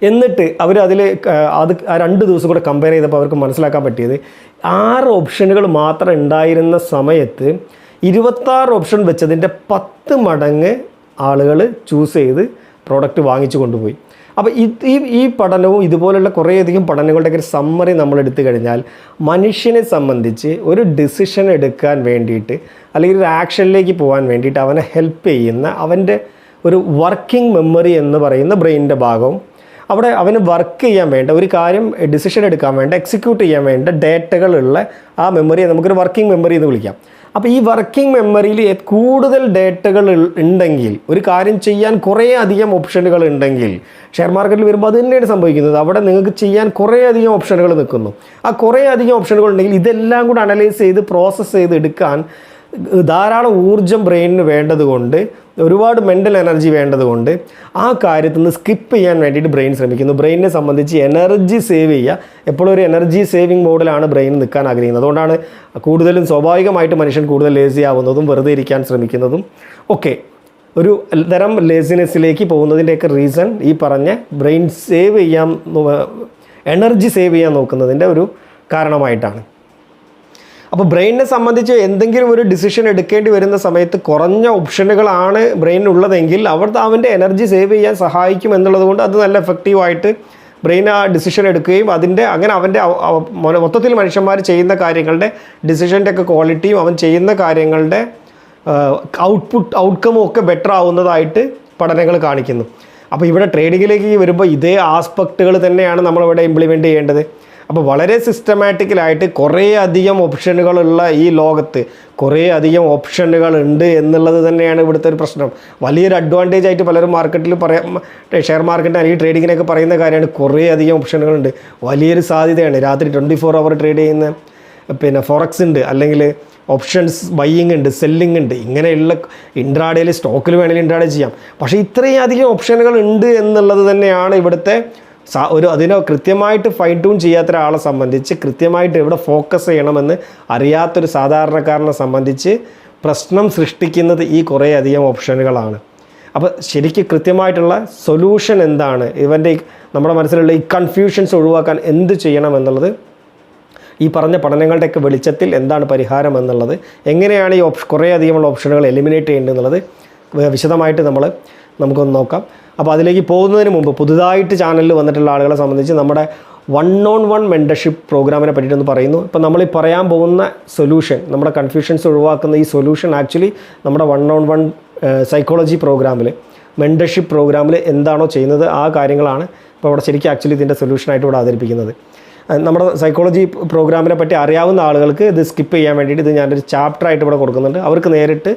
എന്നിട്ട് അവർ അതിൽ അത് ആ രണ്ട് ദിവസം കൂടെ കമ്പയർ ചെയ്തപ്പോൾ അവർക്ക് മനസ്സിലാക്കാൻ പറ്റിയത് ആറ് ഓപ്ഷനുകൾ മാത്രം ഉണ്ടായിരുന്ന സമയത്ത് ഇരുപത്താറ് ഓപ്ഷൻ വെച്ചതിന്റെ പത്ത് മടങ്ങ് ആളുകൾ ചൂസ് ചെയ്ത് പ്രോഡക്റ്റ് വാങ്ങിച്ചു കൊണ്ടുപോയി. അപ്പോൾ ഈ ഈ പഠനവും ഇതുപോലുള്ള കുറേയധികം പഠനങ്ങളുടെയൊക്കെ ഒരു സമ്മറി നമ്മൾ എടുത്തു കഴിഞ്ഞാൽ മനുഷ്യനെ സംബന്ധിച്ച് ഒരു ഡിസിഷൻ എടുക്കാൻ വേണ്ടിയിട്ട് അല്ലെങ്കിൽ ഒരു ആക്ഷനിലേക്ക് പോകാൻ വേണ്ടിയിട്ട് അവനെ ഹെൽപ്പ് ചെയ്യുന്ന അവന്റെ ഒരു വർക്കിംഗ് മെമ്മറി എന്ന് പറയുന്ന ബ്രെയിനിന്റെ ഭാഗവും അവിടെ അവന് വർക്ക് ചെയ്യാൻ വേണ്ട ഒരു കാര്യം ഡിസിഷൻ എടുക്കാൻ വേണ്ട എക്സിക്യൂട്ട് ചെയ്യാൻ വേണ്ട ഡേറ്റകളുള്ള ആ മെമ്മറിയെ നമുക്കൊരു വർക്കിംഗ് മെമ്മറി എന്ന് വിളിക്കാം. അപ്പോൾ ഈ വർക്കിംഗ് മെമ്മറിയിൽ കൂടുതൽ ഡേറ്റകൾ ഉണ്ടെങ്കിൽ ഒരു കാര്യം ചെയ്യാൻ കുറേ അധികം ഓപ്ഷനുകൾ ഉണ്ടെങ്കിൽ ഷെയർ മാർക്കറ്റിൽ വരുമ്പോൾ അത് തന്നെയാണ് സംഭവിക്കുന്നത്. അവിടെ നിങ്ങൾക്ക് ചെയ്യാൻ കുറേ അധികം ഓപ്ഷനുകൾ നിൽക്കുന്നു. ആ കുറേ അധികം ഓപ്ഷനുകൾ ഉണ്ടെങ്കിൽ ഇതെല്ലാം കൂടെ അനലൈസ് ചെയ്ത് പ്രോസസ്സ് ചെയ്ത് എടുക്കാൻ ധാരാളം ഊർജം ബ്രെയിനിന് വേണ്ടതുകൊണ്ട് ഒരുപാട് മെന്റൽ എനർജി വേണ്ടതുകൊണ്ട് ആ കാര്യത്തിൽ നിന്ന് സ്കിപ്പ് ചെയ്യാൻ വേണ്ടിയിട്ട് ബ്രെയിൻ ശ്രമിക്കുന്നു. ബ്രെയിനിനെ സംബന്ധിച്ച് എനർജി സേവ് ചെയ്യുക. എപ്പോഴും ഒരു എനർജി സേവിങ് മോഡിലാണ് ബ്രെയിൻ നിൽക്കാൻ ആഗ്രഹിക്കുന്നത്. അതുകൊണ്ടാണ് കൂടുതലും സ്വാഭാവികമായിട്ട് മനുഷ്യൻ കൂടുതൽ ലേസി ആവുന്നതും വെറുതെ ഇരിക്കാൻ ശ്രമിക്കുന്നതും ഒക്കെ. ഒരു തരം ലേസിനെസ്സിലേക്ക് പോകുന്നതിന്റെയൊക്കെ റീസൺ ഈ പറഞ്ഞ ബ്രെയിൻ സേവ് ചെയ്യാൻ എനർജി സേവ് ചെയ്യാൻ നോക്കുന്നതിന്റെ ഒരു കാരണമായിട്ടാണ്. അപ്പോൾ ബ്രെയിനിനെ സംബന്ധിച്ച് എന്തെങ്കിലും ഒരു ഡിസിഷൻ എടുക്കേണ്ടി വരുന്ന സമയത്ത് കുറഞ്ഞ ഓപ്ഷനുകളാണ് ബ്രെയിനുള്ളതെങ്കിൽ അവർ അവന്റെ എനർജി സേവ് ചെയ്യാൻ സഹായിക്കും എന്നുള്ളതുകൊണ്ട് അത് നല്ല എഫക്റ്റീവായിട്ട് ബ്രെയിൻ ആ ഡിസിഷൻ എടുക്കുകയും അതിന്റെ അങ്ങനെ അവന്റെ മൊത്തത്തിൽ മനുഷ്യന്മാർ ചെയ്യുന്ന കാര്യങ്ങളുടെ ഡിസിഷന്റെ ഒക്കെ ക്വാളിറ്റിയും അവൻ ചെയ്യുന്ന കാര്യങ്ങളുടെ ഔട്ട്പുട്ട് ഔട്ട്കമും ഒക്കെ ബെറ്റർ ആവുന്നതായിട്ട് പഠനങ്ങൾ കാണിക്കുന്നു. അപ്പോൾ ഇവിടെ ട്രേഡിങ്ങിലേക്ക് വരുമ്പോൾ ഇതേ ആസ്പെക്റ്റുകൾ തന്നെയാണ് നമ്മളിവിടെ ഇംപ്ലിമെന്റ് ചെയ്യേണ്ടത്. അപ്പോൾ വളരെ സിസ്റ്റമാറ്റിക്കലായിട്ട് കുറേ അധികം ഓപ്ഷനുകളുള്ള ഈ ലോകത്ത് കുറേ അധികം ഓപ്ഷനുകൾ ഉണ്ട് എന്നുള്ളത് തന്നെയാണ് ഇവിടുത്തെ ഒരു പ്രശ്നം. വലിയൊരു അഡ്വാന്റേജ് ആയിട്ട് പലരും മാർക്കറ്റിൽ പറയാം ഷെയർ മാർക്കറ്റ് അല്ലെങ്കിൽ ട്രേഡിങ്ങിനൊക്കെ പറയുന്ന കാര്യമാണ് കുറേ അധികം ഓപ്ഷനുകളുണ്ട് വലിയൊരു സാധ്യതയാണ്. രാത്രി ട്വന്റി ഫോർ അവർ ട്രേഡ് ചെയ്യുന്ന പിന്നെ ഫോറക്സ് ഉണ്ട്. അല്ലെങ്കിൽ ഓപ്ഷൻസ് ബൈയിങ് ഉണ്ട് സെല്ലിംഗ് ഉണ്ട്. ഇങ്ങനെയുള്ള ഇൻട്രാഡേയിൽ സ്റ്റോക്കിൽ വേണമെങ്കിൽ ഇൻട്രാഡേ ചെയ്യാം. പക്ഷേ ഇത്രയും അധികം ഓപ്ഷനുകൾ ഉണ്ട് എന്നുള്ളത് തന്നെയാണ് ഇവിടുത്തെ ഒരു അതിനെ കൃത്യമായിട്ട് ഫൈൻ ട്യൂൺ ചെയ്യാത്ത ഒരാളെ സംബന്ധിച്ച് കൃത്യമായിട്ട് എവിടെ ഫോക്കസ് ചെയ്യണമെന്ന് അറിയാത്തൊരു സാധാരണക്കാരനെ സംബന്ധിച്ച് പ്രശ്നം സൃഷ്ടിക്കുന്നത് ഈ കുറേ അധികം ഓപ്ഷനുകളാണ് അപ്പോൾ ശരിക്കും കൃത്യമായിട്ടുള്ള സൊല്യൂഷൻ എന്താണ്? ഇവന്റെ നമ്മുടെ മനസ്സിലുള്ള ഈ കൺഫ്യൂഷൻസ് ഒഴിവാക്കാൻ എന്ത് ചെയ്യണം എന്നുള്ളത്? ഈ പറഞ്ഞ പഠനങ്ങളുടെയൊക്കെ വെളിച്ചത്തിൽ എന്താണ് പരിഹാരം എന്നുള്ളത്? എങ്ങനെയാണ് ഈ ഓപ്ഷ കുറേ അധികമുള്ള ഓപ്ഷനുകൾ എലിമിനേറ്റ് ചെയ്യേണ്ടത് എന്നുള്ളത് വിശദമായിട്ട് നമ്മൾ നമുക്കൊന്ന് നോക്കാം. അപ്പോൾ അതിലേക്ക് പോകുന്നതിന് മുമ്പ് പുതുതായിട്ട് ചാനലിൽ വന്നിട്ടുള്ള ആളുകളെ സംബന്ധിച്ച് നമ്മുടെ വൺ ഓൺ വൺ മെന്റർഷിപ്പ് പ്രോഗ്രാമിനെ പറ്റിയിട്ടൊന്ന് പറയുന്നു. ഇപ്പോൾ നമ്മൾ ഈ പറയാൻ പോകുന്ന സൊല്യൂഷൻ നമ്മുടെ കൺഫ്യൂഷൻസ് ഒഴിവാക്കുന്ന ഈ സൊല്യൂഷൻ ആക്ച്വലി നമ്മുടെ വൺ ഓൺ വൺ സൈക്കോളജി പ്രോഗ്രാമിൽ മെന്റർഷിപ്പ് പ്രോഗ്രാമിൽ എന്താണോ ചെയ്യുന്നത് ആ കാര്യങ്ങളാണ് ഇപ്പോൾ അവിടെ ശരിക്കും ആക്ച്വലി ഇതിന്റെ സൊല്യൂഷനായിട്ട് ഇവിടെ അവതരിപ്പിക്കുന്നത്. നമ്മുടെ സൈക്കോളജി പ്രോഗ്രാമിനെ പറ്റി അറിയാവുന്ന ആളുകൾക്ക് ഇത് സ്കിപ്പ് ചെയ്യാൻ വേണ്ടിയിട്ട് ഇത് ഞാനൊരു ചാപ്റ്ററായിട്ട് ഇവിടെ കൊടുക്കുന്നുണ്ട്. അവർക്ക് നേരിട്ട്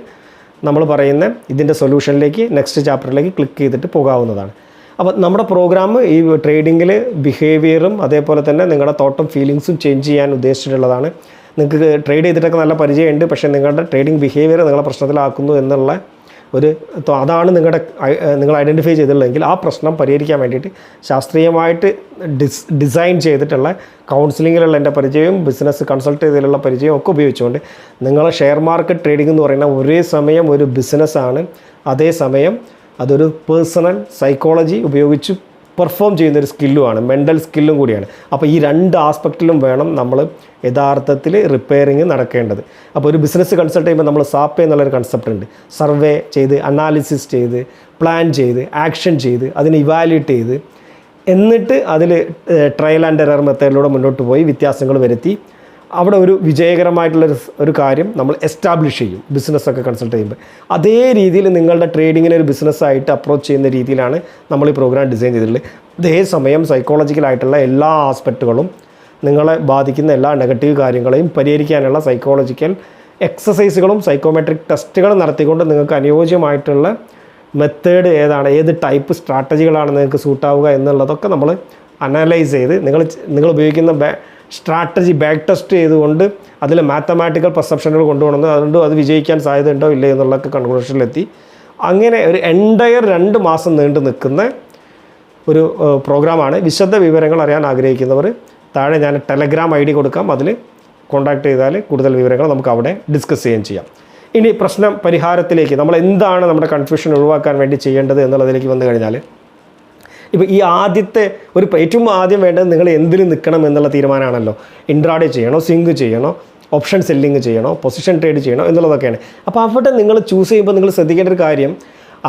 നമ്മൾ പറയുന്ന ഇതിന്റെ സൊല്യൂഷനിലേക്ക് നെക്സ്റ്റ് ചാപ്റ്ററിലേക്ക് ക്ലിക്ക് ചെയ്തിട്ട് പോകാവുന്നതാണ്. അപ്പോൾ നമ്മുടെ പ്രോഗ്രാം ഈ ട്രേഡിങ്ങിൽ ബിഹേവിയറും അതേപോലെ തന്നെ നിങ്ങളുടെ തോട്ടും ഫീലിങ്സും ചേഞ്ച് ചെയ്യാൻ ഉദ്ദേശിച്ചിട്ടുള്ളതാണ്. നിങ്ങൾക്ക് ട്രേഡ് ചെയ്തിട്ടൊക്കെ നല്ല പരിചയമുണ്ട് പക്ഷേ നിങ്ങളുടെ ട്രേഡിംഗ് ബിഹേവിയർ നിങ്ങളെ പ്രശ്നത്തിലാക്കുന്നു എന്നുള്ള ഒരു അതാണ് നിങ്ങളുടെ നിങ്ങൾ ഐഡന്റിഫൈ ചെയ്തിട്ടുള്ളതെങ്കിൽ ആ പ്രശ്നം പരിഹരിക്കാൻ വേണ്ടിയിട്ട് ശാസ്ത്രീയമായിട്ട് ഡിസ് ഡിസൈൻ ചെയ്തിട്ടുള്ള കൗൺസിലിങ്ങിലുള്ള എന്റെ പരിചയവും ബിസിനസ് കൺസൾട്ട് ചെയ്തതിലുള്ള പരിചയവും ഒക്കെ ഉപയോഗിച്ചുകൊണ്ട് നിങ്ങളെ ഷെയർ മാർക്കറ്റ് ട്രേഡിംഗ് എന്ന് പറയുന്ന ഒരേ സമയം ഒരു ബിസിനസ്സാണ് അതേസമയം അതൊരു പേഴ്സണൽ സൈക്കോളജി ഉപയോഗിച്ച് പെർഫോം ചെയ്യുന്ന ഒരു സ്കില്ലുമാണ് മെന്റൽ സ്കില്ലും കൂടിയാണ്. അപ്പോൾ ഈ രണ്ട് ആസ്പെക്റ്റിലും വേണം നമ്മൾ യഥാർത്ഥത്തിൽ റിപ്പയറിങ് നടക്കേണ്ടത്. അപ്പോൾ ഒരു ബിസിനസ് കൺസൾട്ട് ചെയ്യുമ്പോൾ നമ്മൾ സാപ്പ് എന്നുള്ളൊരു കൺസെപ്റ്റ് ഉണ്ട്. സർവേ ചെയ്ത് അനാലിസിസ് ചെയ്ത് പ്ലാൻ ചെയ്ത് ആക്ഷൻ ചെയ്ത് അതിനെ ഇവാലുവേറ്റ് ചെയ്ത് എന്നിട്ട് അതിൽ ട്രയൽ ആൻഡ് എറർ മെത്തേഡിലൂടെ മുന്നോട്ട് പോയി വ്യത്യാസങ്ങൾ വരുത്തി അവിടെ ഒരു വിജയകരമായിട്ടുള്ളൊരു ഒരു കാര്യം നമ്മൾ എസ്റ്റാബ്ലിഷ് ചെയ്യും ബിസിനസ്സൊക്കെ കൺസൾട്ട് ചെയ്യുമ്പോൾ അതേ രീതിയിൽ നിങ്ങളുടെ ട്രേഡിങ്ങിനെ ഒരു ബിസിനസ്സായിട്ട് അപ്രോച്ച് ചെയ്യുന്ന രീതിയിലാണ് നമ്മൾ ഈ പ്രോഗ്രാം ഡിസൈൻ ചെയ്തിട്ടുള്ളത്. അതേസമയം സൈക്കോളജിക്കലായിട്ടുള്ള എല്ലാ ആസ്പെക്റ്റുകളും നിങ്ങളെ ബാധിക്കുന്ന എല്ലാ നെഗറ്റീവ് കാര്യങ്ങളെയും പരിഹരിക്കാനുള്ള സൈക്കോളജിക്കൽ എക്സസൈസുകളും സൈക്കോമെട്രിക് ടെസ്റ്റുകളും നടത്തിക്കൊണ്ട് നിങ്ങൾക്ക് അനുയോജ്യമായിട്ടുള്ള മെത്തേഡ് ഏതാണ് ഏത് ടൈപ്പ് സ്ട്രാറ്റജികളാണ് നിങ്ങൾക്ക് സൂട്ടാവുക എന്നുള്ളതൊക്കെ നമ്മൾ അനലൈസ് ചെയ്ത് നിങ്ങൾ നിങ്ങൾ ഉപയോഗിക്കുന്ന സ്ട്രാറ്റജി ബാക്ക് ടെസ്റ്റ് ചെയ്തുകൊണ്ട് അതിൽ മാത്തമാറ്റിക്കൽ പെർസെപ്ഷനുകൾ കൊണ്ടുപോകണം അതുകൊണ്ട് അത് വിജയിക്കാൻ സാധ്യത സാധ്യതയുണ്ടോ ഇല്ലേ എന്നുള്ളതൊക്കെ കൺക്ലൂഷനിലെത്തി അങ്ങനെ ഒരു എൻടയർ രണ്ട് മാസം നീണ്ടു നിൽക്കുന്ന ഒരു പ്രോഗ്രാമാണ്. വിശദ വിവരങ്ങൾ അറിയാൻ ആഗ്രഹിക്കുന്നവർ താഴെ ഞാൻ ടെലഗ്രാം ഐ ഡി കൊടുക്കാം. അതിൽ കോൺടാക്ട് ചെയ്താൽ കൂടുതൽ വിവരങ്ങൾ നമുക്ക് അവിടെ ഡിസ്കസ് ചെയ്യുകയും ചെയ്യാം. ഇനി പ്രശ്നം പരിഹാരത്തിലേക്ക് നമ്മൾ എന്താണ് നമ്മുടെ കൺഫ്യൂഷൻ ഒഴിവാക്കാൻ വേണ്ടി ചെയ്യേണ്ടത് എന്നുള്ളതിലേക്ക് വന്നു കഴിഞ്ഞാൽ ഇപ്പോൾ ഈ ആദ്യത്തെ ഒരു ഏറ്റവും ആദ്യം വേണ്ടത് നിങ്ങൾ എന്തിൽ നിൽക്കണം എന്നുള്ള തീരുമാനമാണല്ലോ. ഇൻട്രാഡേ ചെയ്യണോ സിങ്ക് ചെയ്യണോ ഓപ്ഷൻ സെല്ലിങ് ചെയ്യണോ പൊസിഷൻ ട്രേഡ് ചെയ്യണോ എന്നുള്ളതൊക്കെയാണ്. അപ്പോൾ അവിടെ നിങ്ങൾ ചൂസ് ചെയ്യുമ്പോൾ നിങ്ങൾ ശ്രദ്ധിക്കേണ്ട ഒരു കാര്യം